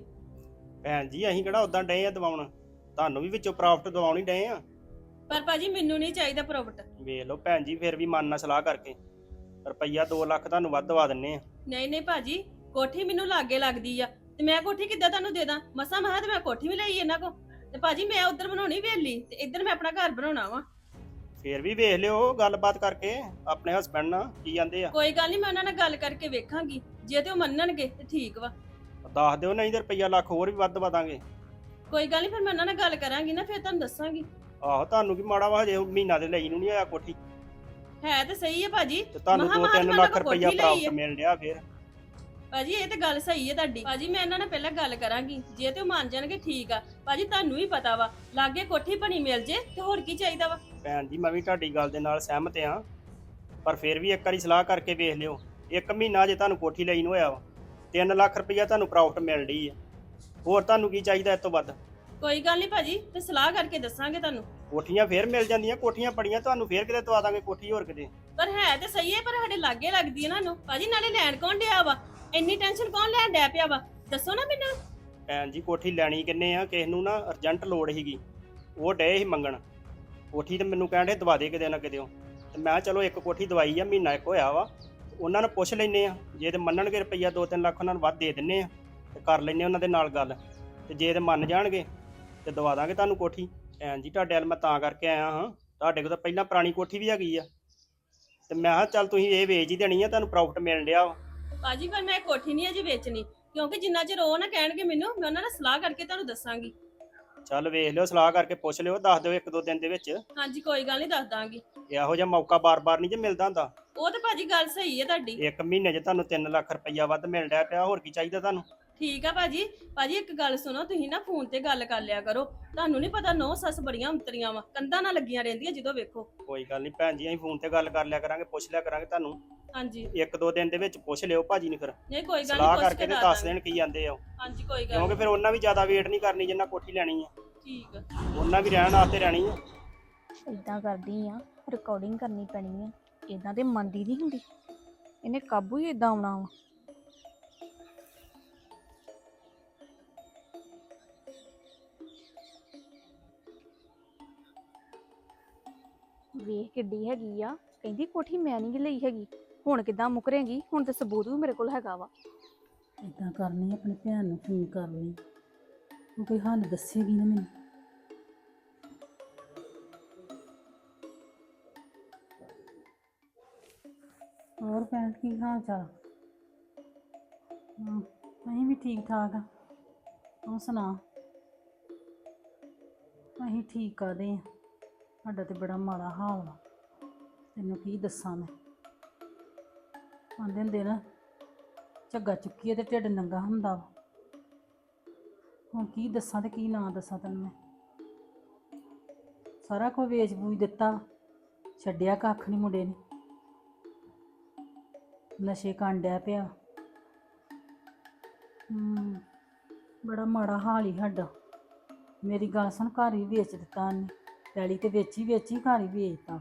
ਭੈਣ ਜੀ ਅਸੀਂ ਕਿਹੜਾ ਉਦਾਂ ਡਏ ਆ ਦਵਾਉਣ? ਤੁਹਾਨੂੰ ਵੀ ਵਿੱਚੋਂ ਪ੍ਰਾਫਿਟ ਦਵਾਉਣੀ ਡਏ ਆ। ਪਰ ਭਾਜੀ ਮੈਨੂੰ ਨਹੀਂ ਚਾਹੀਦਾ ਪ੍ਰੋਪਰਟ ਵੇਖ ਲਓ ਭੈਣ ਜੀ ਫਿਰ ਵੀ ਮਨ ਨਾਲ ਸਲਾਹ ਕਰਕੇ। ਰੁਪਈਆ 2 ਲੱਖ ਤੁਹਾਨੂੰ ਵੱਧ ਦਵਾ ਦਿੰਨੇ ਆ। ਨਹੀਂ ਨਹੀਂ ਭਾਜੀ ਕੋਠੀ ਮੈਨੂੰ ਲਾਗੇ ਲੱਗਦੀ ਆ। ਤੇ ਮੈਂ ਕੋਠੀ ਕਿੱਦਾਂ ਤੁਹਾਨੂੰ ਦੇ ਦਾਂ? ਮਸਾ ਮਹਾ ਤੇ ਮੈਂ ਕੋਠੀ ਵੀ ਲਈ ਇਹਨਾਂ ਕੋ ਤੇ ਭਾਜੀ ਮੈਂ ਉਧਰ ਬਣਾਉਣੀ ਵੇਲੀ ਤੇ ਇੱਧਰ ਮੈਂ ਆਪਣਾ ਘਰ ਬਣਾਉਣਾ ਵਾ। ਫੇਰ ਵੀ ਵੇਖ ਲਿਓ ਗੱਲਬਾਤ ਕਰਕੇ ਆਪਣੇ ਹਸਬੰਡ ਨਾਲ ਕੀ ਜਾਂਦੇ ਆ। ਕੋਈ ਗੱਲ ਨਹੀਂ ਮੈਂ ਉਹਨਾਂ ਨਾਲ ਗੱਲ ਕਰਕੇ ਵੇਖਾਂਗੀ। ਜੇ ਤੇ ਉਹ ਮੰਨਣਗੇ ਤੇ ਠੀਕ ਵਾ। ਦੱਸ ਦਿਓ ਨਹੀਂ ਤੇ ਰੁਪਈਆ ਲੱਖ ਹੋਰ ਵੀ ਵੱਧ ਦਵਾ ਦਾਂਗੇ। ਕੋਈ ਗੱਲ ਨਹੀਂ ਫਿਰ ਮੈਂ ਉਹਨਾਂ ਨਾਲ ਗੱਲ ਕਰਾਂਗੀ ਨਾ ਫਿਰ ਤੁਹਾਨੂੰ ਦੱਸਾਂਗੀ। ਆਹੋ ਤੁਹਾਨੂੰ ਕੀ ਮਾੜਾ ਵਾ ਹਜੇ ਮਹੀਨਾ ਦੇ ਲਈ ਨੂੰ ਨਹੀਂ ਆਇਆ ਕੋਠੀ। ਹੈ ਤੇ ਸਹੀ ਹੈ ਭਾਜੀ। ਤੇ ਤੁਹਾਨੂੰ ਮਹਾਂ 2-3 ਮਹਾਂ ਲੱਖ ਕੋਠੀ ਰੁਪਈਆ ਲਈ ਪ੍ਰਾਪਤ। ਮਿਲ ਰਿਹਾ ਫੇਰ। ਭਾਜੀ ਇਹ ਤੇ ਗੱਲ ਸਹੀ ਹੈ ਤੁਹਾਡੀ। ਭਾਜੀ ਮੈਂ ਇਹਨਾਂ ਨਾਲ ਪਹਿਲਾਂ ਗੱਲ ਕਰਾਂਗੀ। ਜੇ ਤੇ ਉਹ ਮੰਨ ਜਾਣਗੇ ਠੀਕ ਆ। ਭਾਜੀ ਤੁਹਾਨੂੰ ਵੀ ਪਤਾ ਵਾ ਲਾਗੇ ਕੋਠੀ ਬਣੀ ਮਿਲ ਜੇ ਤੇ ਹੋਰ ਕੀ ਚਾਹੀਦਾ ਵਾ? ਭੈਣ ਜੀ ਮੈਂ ਵੀ ਤੁਹਾਡੀ ਗੱਲ ਦੇ ਨਾਲ ਸਹਿਮਤ ਆ। ਪਰ ਫਿਰ ਵੀ ਇੱਕ ਵਾਰੀ ਸਲਾਹ ਕਰਕੇ ਵੇਖ ਲਿਓ। ਇੱਕ ਮਹੀਨਾ ਜੇ ਤੁਹਾਨੂੰ ਕੋਠੀ ਲਈ ਨੂੰ ਹੋਇਆ ਵਾ 3 ਲੱਖ ਰੁਪਈਆ ਤੁਹਾਨੂੰ ਪ੍ਰਾਫਿਟ ਮਿਲ ਰਹੀ ਆ। ਹੋਰ ਤੁਹਾਨੂੰ ਕੀ ਚਾਹੀਦਾ ਇਸ ਤੋਂ ਵੱਧ? ਕੋਈ ਗੱਲ ਨਹੀਂ ਭਾਜੀ ਤੇ ਸਲਾਹ ਕਰਕੇ ਦੱਸਾਂਗੇ ਤੁਹਾਨੂੰ। ਕੋਠੀਆਂ ਫੇਰ ਮਿਲ ਜਾਂਦੀਆਂ ਕੋਠੀਆਂ ਪੜੀਆਂ ਤੁਹਾਨੂੰ ਫੇਰ ਕਿਤੇ ਦਵਾ ਦਾਂਗੇ ਕੋਠੀ ਹੋਰ ਕਿਤੇ। ਪਰ ਹੈ ਤੇ ਸਹੀ ਹੈ ਪਰ ਸਾਡੇ ਲਾਗੇ ਲੱਗਦੀ ਹੈ ਨਾ ਨੂੰ ਭਾਜੀ ਨਾਲੇ ਲੈਣ ਕੌਣ ਡਿਆ ਵਾ? ਇੰਨੀ ਟੈਨਸ਼ਨ ਕੌਣ ਲੈਣ ਡਿਆ ਪਿਆ ਵਾ? ਦੱਸੋ ਨਾ ਮੈਨੂੰ। ਭੈਣ ਜੀ ਕੋਠੀ ਲੈਣੀ ਕਿੰਨੇ ਆ ਕਿਸ ਨੂੰ ਨਾ ਅਰਜੈਂਟ ਲੋੜ ਸੀਗੀ। ਉਹ ਡਏ ਸੀ ਮੰਗਣ। ਕੋਠੀ ਤੇ ਮੈਨੂੰ ਕਹਿਣ ਦੇ ਦਵਾ ਦੇ ਕਿਤੇ ਨਾ ਕਿਤੇ ਤੇ ਮੈਂ ਕਿਹਾ ਚਲੋ ਇੱਕ ਕੋਠੀ ਦਵਾਈ ਆ ਮਹੀਨਾ ਇੱਕ ਹੋਇਆ ਵਾ। ਉਹਨਾਂ ਨੂੰ ਪੁੱਛ ਲੈਨੇ ਆ। ਜੇ ਤੇ ਮੰਨਣਗੇ ਰੁਪਈਆ 2-3 ਲੱਖ ਉਹਨਾਂ ਨੂੰ ਵੱਧ ਦੇ ਦਿੰਨੇ ਆ। ਤੇ ਕਰ ਲੈਨੇ ਉਹਨਾਂ ਦੇ ਨਾਲ ਗੱਲ। ਤੇ ਜੇ ਤੇ ਮੰਨ ਜਾਣਗੇ ਤੇ ਦਵਾ ਦਾਂਗੇ ਤੁਹਾਨੂੰ ਕੋਠੀ। ਭੈਣ ਜੀ ਤੁਹਾਡੇ ਵੱਲ ਮੈਂ ਤਾਂ ਕਰਕੇ ਆਇਆ ਹਾਂ। ਤੁਹਾਡੇ ਕੋਲ ਤਾਂ ਪਹਿਲਾਂ ਪੁਰਾਣੀ ਕੋਠੀ ਵੀ ਹੈਗੀ ਆ। ਤੇ ਮੈਂ ਕਿਹਾ ਚੱਲ ਤੁਸੀਂ ਇਹ ਵੇਚ ਹੀ ਦੇਣੀ ਆ ਤੁਹਾਨੂੰ ਪ੍ਰੋਫਿਟ ਮਿਲਣ ਡਿਆ ਵਾ। ਭਾਜੀ ਪਰ ਮੈਂ ਕੋਠੀ ਨਹੀਂ ਅਜੇ ਵੇਚਣੀ। ਕਿਉਂਕਿ ਜਿੰਨਾ ਚਿਰ ਉਹ ਨਾ ਕਹਿਣਗੇ ਮੈਨੂੰ ਮੈਂ ਉਹਨਾਂ ਨਾਲ ਸਲਾਹ ਕਰਕੇ ਤੁਹਾਨੂੰ ਦੱਸਾਂਗੀ। ਚੱਲ ਵੇਖ ਲਿਓ ਸਲਾਹ ਕਰਕੇ ਪੁੱਛ ਲਿਓ ਦੱਸ ਦਿਓ ਇੱਕ ਦੋ ਦਿਨ ਦੇ ਵਿੱਚ। ਹਾਂਜੀ ਕੋਈ ਗੱਲ ਨਹੀਂ ਦੱਸ ਦਾਂਗੀ। ਇਹੋ ਜਿਹਾ ਮੌਕਾ ਬਾਰ-ਬਾਰ ਨਹੀਂ ਜੇ ਮਿਲਦਾ ਹੁੰਦਾ। ਉਹ ਤੇ ਭਾਜੀ ਗੱਲ ਸਹੀ ਹੈ ਤੁਹਾਡੀ। ਇੱਕ ਮਹੀਨੇ 'ਚ ਤੁਹਾਨੂੰ 3 ਲੱਖ ਰੁਪਈਆ ਵੱਧ ਮਿਲ ਰਿਹਾ ਪਿਆ ਹੋਰ ਕੀ ਚਾਹੀਦਾ ਤੁਹਾਨੂੰ? ਠੀਕ ਆ ਭਾਜੀ? ਭਾਜੀ ਇੱਕ ਗੱਲ ਸੁਣੋ ਤੁਸੀਂ ਨਾ ਫੋਨ ਤੇ ਗੱਲ ਕਰ ਲਿਆ ਕਰੋ। ਤੁਹਾਨੂੰ ਨਹੀਂ ਪਤਾ ਨੌ ਸੱਸ ਬੜੀਆਂ ਅੰਤਰੀਆਂ ਵਾ ਕੰਧਾਂ ਨਾਲ ਲੱਗੀਆਂ ਰਹਿੰਦੀਆਂ ਜਦੋਂ ਵੇਖੋ। ਕੋਈ ਗੱਲ ਨਹੀਂ ਭੈਣ ਜੀ ਅਸੀਂ ਫੋਨ ਤੇ ਗੱਲ ਕਰ ਲਿਆ ਕਰਾਂਗੇ ਪੁੱਛ ਲਿਆ ਕਰਾਂਗੇ ਤੁਹਾਨੂੰ। ਹਾਂਜੀ। ਇੱਕ ਦੋ ਦਿਨ ਦੇ ਵਿੱਚ ਪੁੱਛ ਲਿਓ ਭਾਜੀ ਨੂੰ ਫਿਰ। ਨਹੀਂ ਕੋਈ ਗੱਲ ਸਲਾਹ ਨਹੀਂ ਪੁੱਛ ਕਰਕੇ ਕੇ ਤੇ ਦੱਸ ਦੇਣ ਕੀ ਜਾਂਦੇ ਆ। ਹਾਂਜੀ ਕੋਈ ਗੱਲ ਕਿਉਂਕਿ। ਫਿਰ ਉਹਨਾਂ ਵੀ ਜ਼ਿਆਦਾ ਵੇਟ ਨਹੀਂ ਕਰਨੀ ਜਿੰਨਾ ਕੋਠੀ ਲੈਣੀ ਆ। ਠੀਕ ਆ। ਉਹਨਾਂ ਵੀ ਰਹਿਣ ਵਾਸਤੇ ਰਹਿਣੀ ਆ। ਇਦਾਂ ਕਰਦੀ ਆ ਰਿਕਾਰਡਿੰਗ ਕਰਨੀ ਪੈਣੀ ਆ। ਇਦਾਂ ਤੇ ਮੰਨਦੀ ਨਹੀਂ ਹੁੰਦੀ। ਇਹਨੇ ਕਾਬੂ ਹੀ ਇਦਾਂ ਆਉਣਾ ਵਾ। ਵੇਖ ਕਿੱਡੀ ਹੈਗੀ ਆ। ਕਹਿੰਦੀ ਕੋਠੀ ਮੈਂ ਨਹੀਂ ਲਈ ਹੈਗੀ। ਹੁਣ ਕਿੱਦਾਂ ਮੁਕਰੇਗੀ? ਹੁਣ ਤੇ ਸਬੂਤ ਵੀ ਮੇਰੇ ਕੋਲ ਹੈਗਾ ਵਾ। ਇਦਾਂ ਕਰਨੀ ਆ, ਆਪਣੀ ਭੈਣ ਨੂੰ ਫੋਨ ਕਰ ਲਈ। ਉਹ ਕੋਈ ਹੱਲ ਦੱਸੇਗੀ ਨਾ ਮੈਨੂੰ। ਹੋਰ ਭੈਣ ਕੀ ਹਾਲ ਚਾਲ? ਹਾਂ ਅਸੀਂ ਵੀ ਠੀਕ ਠਾਕ ਆ। ਤੂੰ ਸੁਣਾ? ਅਸੀਂ ਠੀਕ ਕਾਦੇ ਆ। ਸਾਡਾ ਤੇ ਬੜਾ ਮਾੜਾ ਹਾਲ ਵਾ ਤੈਨੂੰ ਕੀ ਦੱਸਾਂ ਮੈਂ? ਆਂਦੇ ਹੁੰਦੇ ਨਾ, ਝੱਗਾ ਚੁੱਕੀਏ ਤੇ ਢਿੱਡ ਨੰਗਾ ਹੁੰਦਾ ਵਾ। ਹੁਣ ਕੀ ਦੱਸਾਂ ਤੇ ਕੀ ਨਾ ਦੱਸਾਂ ਤੈਨੂੰ ਮੈਂ? ਸਾਰਾ ਕੁਝ ਵੇਚ ਬੂਝ ਦਿੱਤਾ ਛੱਡਿਆ ਕੱਖ ਨਹੀਂ ਮੁੰਡੇ ਨੇ। ਨਸ਼ੇ ਕਾਂਡਿਆ ਪਿਆ ਹੂੰ, ਬੜਾ ਮਾੜਾ ਹਾਲ ਹੀ ਸਾਡਾ। ਮੇਰੀ ਗੱਲ ਸੁਣ, ਘਰ ਹੀ ਵੇਚ ਦਿੱਤਾ ਉਹਨੇ। ਪੈਲੀ ਤੇ ਵੇਚੀ ਵੇਚੀ ਘਰ ਹੀ ਵੇਚਤਾ।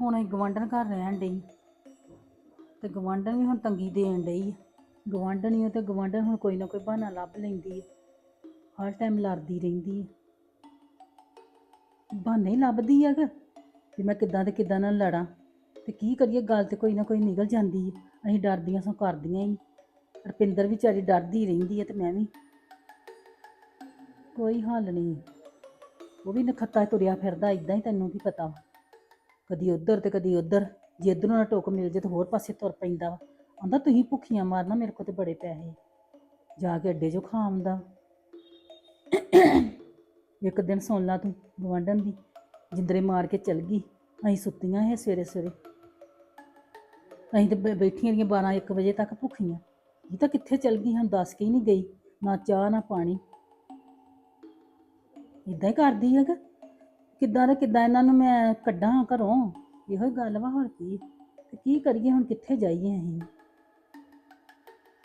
ਹੁਣ ਅਸੀਂ ਗਵੰਡਨ ਘਰ ਰਹਿਣ ਡਈ। ਤੇ ਗਵੰਡਨ ਵੀ ਹੁਣ ਤੰਗੀ ਦੇਣ ਡਈ ਗੁਆਂਢਣ ਹੀ ਉਹ ਤੇ ਗਵੰਡਨ ਹੁਣ ਕੋਈ ਨਾ ਕੋਈ ਬਹਾਨਾ ਲੱਭ ਲੈਂਦੀ ਹੈ ਹਰ ਟਾਈਮ ਲੜਦੀ ਰਹਿੰਦੀ ਹੈ ਬਹਾਨੇ ਹੀ ਲੱਭਦੀ ਆ ਕਿ ਵੀ ਮੈਂ ਕਿੱਦਾਂ ਤੇ ਕਿੱਦਾਂ ਨਾਲ ਲੜਾਂ। ਤੇ ਕੀ ਕਰੀਏ, ਗੱਲ ਤੇ ਕੋਈ ਨਾ ਕੋਈ ਨਿਕਲ ਜਾਂਦੀ ਹੈ ਅਸੀਂ ਡਰਦੀਆਂ ਸੋ ਕਰਦੀਆਂ ਹੀ। ਰਪਿੰਦਰ ਵਿਚਾਰੀ ਡਰਦੀ ਰਹਿੰਦੀ ਹੈ ਤੇ ਮੈਂ ਵੀ। ਕੋਈ ਹੱਲ ਨਹੀਂ। ਉਹ ਵੀ ਨਖੱਤਾ ਤੁਰਿਆ ਫਿਰਦਾ ਇਦਾਂ ਹੀ ਤੈਨੂੰ ਵੀ ਪਤਾ ਵਾ। ਕਦੀ ਉੱਧਰ ਤੇ ਕਦੀ ਉੱਧਰ, ਜੇ ਇੱਧਰੋਂ ਨਾ ਟੋਕ ਮਿਲ ਜੇ ਤਾਂ ਹੋਰ ਪਾਸੇ ਤੁਰ ਪੈਂਦਾ ਵਾ। ਆਂਦਾ ਤੁਸੀਂ ਭੁੱਖੀਆਂ ਮਾਰਨਾ, ਮੇਰੇ ਕੋਲ ਤੇ ਬੜੇ ਪੈਸੇ ਜਾ ਕੇ ਅੱਡੇ 'ਚੋਂ ਖਾਮਦਾ ਇੱਕ ਦਿਨ ਸੁਣ ਲਾ ਤੂੰ ਗਵਾਂਢਣ ਦੀ, ਜਿੰਦਰੇ ਮਾਰ ਕੇ ਚਲ ਗਈ। ਅਸੀਂ ਸੁੱਤੀਆਂ ਇਹ ਸਵੇਰੇ ਸਵੇਰੇ। ਅਸੀਂ ਤੇ ਬੈ- ਬੈਠੀਆਂ ਰਹੀਆਂ 12 1 ਵਜੇ ਤੱਕ ਭੁੱਖੀਆਂ। ਇਹ ਤਾਂ ਕਿੱਥੇ ਚਲ ਗਈ ਹਨ ਦੱਸ ਕੇ ਹੀ ਨਹੀਂ ਗਈ। ਨਾ ਚਾਹ, ਨਾ ਪਾਣੀ। ਇਦਾਂ ਹੀ ਕਰਦੀ ਹੈਗਾ ਕਿੱਦਾਂ ਦਾ ਕਿੱਦਾਂ ਇਹਨਾਂ ਨੂੰ ਮੈਂ ਕੱਢਾਂ ਘਰੋਂ। ਇਹੋ ਹੀ ਗੱਲ ਵਾ, ਹੋਰ ਕੀ? ਤੇ ਕੀ ਕਰੀਏ, ਹੁਣ ਕਿੱਥੇ ਜਾਈਏ ਅਸੀਂ?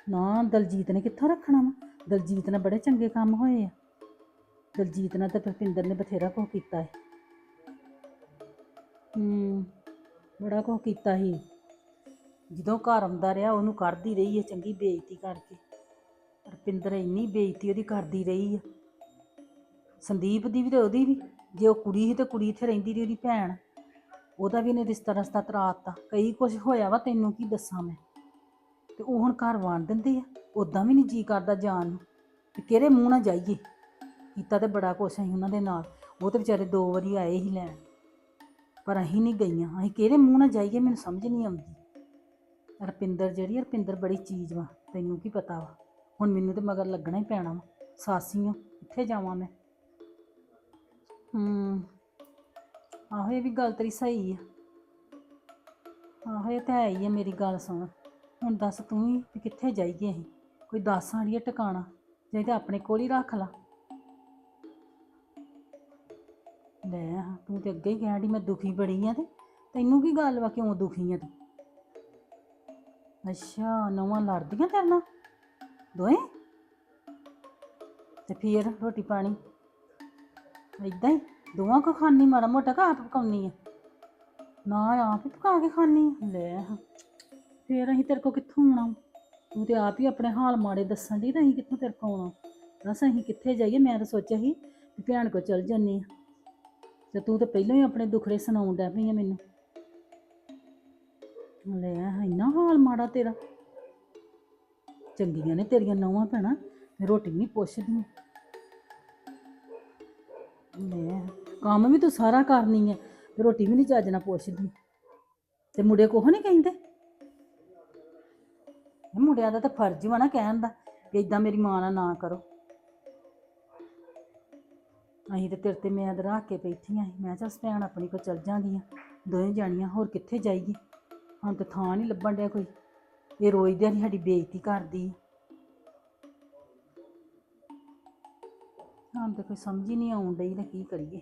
ਨਾ, ਦਲਜੀਤ ਨੇ ਕਿੱਥੋਂ ਰੱਖਣਾ ਵਾ? ਦਲਜੀਤ ਨਾਲ ਬੜੇ ਚੰਗੇ ਕੰਮ ਹੋਏ ਆ। ਦਲਜੀਤ ਨਾਲ ਤਾਂ ਭੁਪਿੰਦਰ ਨੇ ਬਥੇਰਾ ਕੁਛ ਕੀਤਾ ਹੈ ਹੂੰ, ਬੜਾ ਕੁਛ ਕੀਤਾ ਸੀ। ਜਦੋਂ ਘਰ ਆਉਂਦਾ ਰਿਹਾ, ਉਹਨੂੰ ਕਰਦੀ ਰਹੀ ਹੈ ਚੰਗੀ ਬੇਇੱਜ਼ਤੀ ਕਰਕੇ। ਰਪਿੰਦਰ ਇੰਨੀ ਬੇਇੱਜ਼ਤੀ ਉਹਦੀ ਕਰਦੀ ਰਹੀ ਹੈ ਸੰਦੀਪ ਦੀ ਵੀ ਤੇ ਉਹਦੀ ਵੀ, ਜੇ ਉਹ ਕੁੜੀ ਸੀ ਤੇ ਕੁੜੀ ਇੱਥੇ ਰਹਿੰਦੀ ਰਹੀ ਉਹਦੀ ਭੈਣ। ਉਹਦਾ ਵੀ ਇਹਨੇ ਰਿਸ਼ਤਾ ਰਸਤਾ ਤਰਾਤਾ ਕਈ ਕੁਝ ਹੋਇਆ ਵਾ, ਤੈਨੂੰ ਕੀ ਦੱਸਾਂ ਮੈਂ? ਤੇ ਉਹ ਹੁਣ ਘਰ ਵਾਣ ਦਿੰਦੇ ਆ। ਉਦਾਂ ਵੀ ਨਹੀਂ ਜੀ ਕਰਦਾ ਜਾਣ ਨੂੰ। ਤੇ ਕਿਹੜੇ ਮੂੰਹ ਨਾਲ ਜਾਈਏ? ਕੀਤਾ ਤੇ ਬੜਾ ਕੁਛ ਅਸੀਂ ਉਹਨਾਂ ਦੇ ਨਾਲ। ਉਹ ਤੇ ਵਿਚਾਰੇ ਦੋ ਵਾਰੀ ਆਏ ਹੀ ਲੈਣ। ਪਰ ਅਸੀਂ ਨਹੀਂ ਗਈਆਂ। ਅਸੀਂ ਕਿਹੜੇ ਮੂੰਹ ਨਾਲ ਜਾਈਏ ਮੈਨੂੰ ਸਮਝ ਨਹੀਂ ਆਉਂਦੀ। ਰਪਿੰਦਰ ਜਿਹੜੀ ਰਪਿੰਦਰ ਬੜੀ ਚੀਜ਼ ਵਾ। ਤੈਨੂੰ ਕੀ ਪਤਾ ਵਾ? ਹੁਣ ਮੈਨੂੰ ਤੇ ਮਗਰ ਲੱਗਣਾ ਹੀ ਪੈਣਾ ਵਾ। ਸਾਸੀਆਂ ਕਿੱਥੇ ਜਾਵਾਂ ਮੈਂ? ਹੂੰ। ਆਹੋ, ਇਹ ਵੀ ਗੱਲ ਤੇਰੀ ਸਹੀ ਆ। ਆਹੋ, ਇਹ ਤਾਂ ਹੈ ਹੀ ਆ ਮੇਰੀ ਗੱਲ ਸੁਣ। ਹੁਣ ਦੱਸ ਤੂੰ ਹੀ ਵੀ ਕਿੱਥੇ ਜਾਈਏ ਅਸੀਂ? ਕੋਈ ਦੱਸ ਆੜੀਏ ਟਿਕਾਣਾ, ਜੇ ਤੇ ਆਪਣੇ ਕੋਲ ਹੀ ਰੱਖ ਲਾ। ਲੈ ਤੂੰ ਤੇ ਅੱਗੇ ਹੀ ਕਹਿਣ ਡਈ ਮੈਂ ਦੁਖੀ ਬੜੀ ਆ ਤੇ। ਤੈਨੂੰ ਕੀ ਗੱਲ ਵਾ ਕਿਉਂ ਦੁਖੀ ਆ ਤੂੰ? ਅੱਛਾ, ਨਵਾਂ ਲੜਦੀਆਂ ਤੇਰੇ ਨਾਲ? ਦੋਏ ਤੇ ਫਿਰ ਰੋਟੀ ਪਾਣੀ? ਏਦਾਂ ਹੀ ਦੋਵਾਂ ਕੋ ਖਾਣੀ ਮਾੜਾ ਮੋਟਾ ਆਪ ਪਕਾਉਣੀ ਆ। ਨਾ ਆਪ ਹੀ ਪਕਾ ਕੇ ਖਾਣੀ ਲੈ ਫੇਰ ਅਸੀਂ ਤੇਰੇ ਕੋ ਕਿੱਥੋਂ ਆਉਣਾ? ਤੂੰ ਤੇ ਆਪ ਹੀ ਆਪਣੇ ਹਾਲ ਮਾੜੇ ਦੱਸਣ ਦੀ ਤਾਂ ਅਸੀਂ ਕਿੱਥੋਂ ਤੇਰੇ ਕੋ ਆਉਣਾ? ਦੱਸ ਅਸੀਂ ਕਿੱਥੇ ਜਾਈਏ? ਮੈਂ ਤਾਂ ਸੋਚਿਆ ਸੀ ਵੀ ਭੈਣ ਕੋ ਚਲ ਜੰਨੇ ਆ। ਤੇ ਤੂੰ ਤਾਂ ਪਹਿਲਾਂ ਹੀ ਆਪਣੇ ਦੁਖੜੇ ਸੁਣਾਉਣ ਡੈ ਪਈ ਆ ਮੈਨੂੰ। ਲੈ ਇੰਨਾ ਹਾਲ ਮਾੜਾ ਤੇਰਾ। ਚੰਗੀਆਂ ਨੇ ਤੇਰੀਆਂ ਨੌਵਾਂ ਭੈਣਾਂ ਰੋਟੀ ਨਹੀਂ ਪੁੱਛਦੀਆਂ ਲੈ ਕੰਮ ਵੀ ਤੂੰ ਸਾਰਾ ਕਰਨੀ ਹੈ ਤੇ ਰੋਟੀ ਵੀ ਨਹੀਂ ਚੱਜ ਨਾਲ ਪੁੱਛਦੀ ਤੇ ਮੁੰਡੇ ਕੋਹ ਨਹੀਂ ਕਹਿੰਦੇ? ਇਹ ਮੁੰਡਿਆਂ ਦਾ ਤਾਂ ਫਰਜ਼ ਵਾ ਨਾ ਕਹਿਣ ਦਾ ਕਿ ਇਦਾਂ ਮੇਰੀ ਮਾਂ ਨਾਲ ਨਾ ਕਰੋ। ਅਸੀਂ ਤੇ ਤੇਰੇ ਤੇ ਮੈਂ ਰੱਖ ਕੇ ਬੈਠੀਆਂ ਸੀ। ਮੈਂ ਚੱਲ ਸਟੈਣ ਆਪਣੀ ਕੋ ਚਲ ਜਾਂਗੀਆਂ ਦੋਵੇਂ ਜਾਣੀਆਂ, ਹੋਰ ਕਿੱਥੇ ਜਾਈਏ? ਹੁਣ ਤੇ ਥਾਂ ਨਹੀਂ ਲੱਭਣ ਡਿਆ ਕੋਈ। ਇਹ ਰੋਜ਼ ਦਿਹਾੜੀ ਸਾਡੀ ਬੇਇੱਜ਼ਤੀ ਕਰਦੀ ਆ ਤਾਂ ਕੋਈ ਸਮਝ ਹੀ ਨਹੀਂ ਆਉਣ ਡਈ ਨਾ ਕੀ ਕਰੀਏ।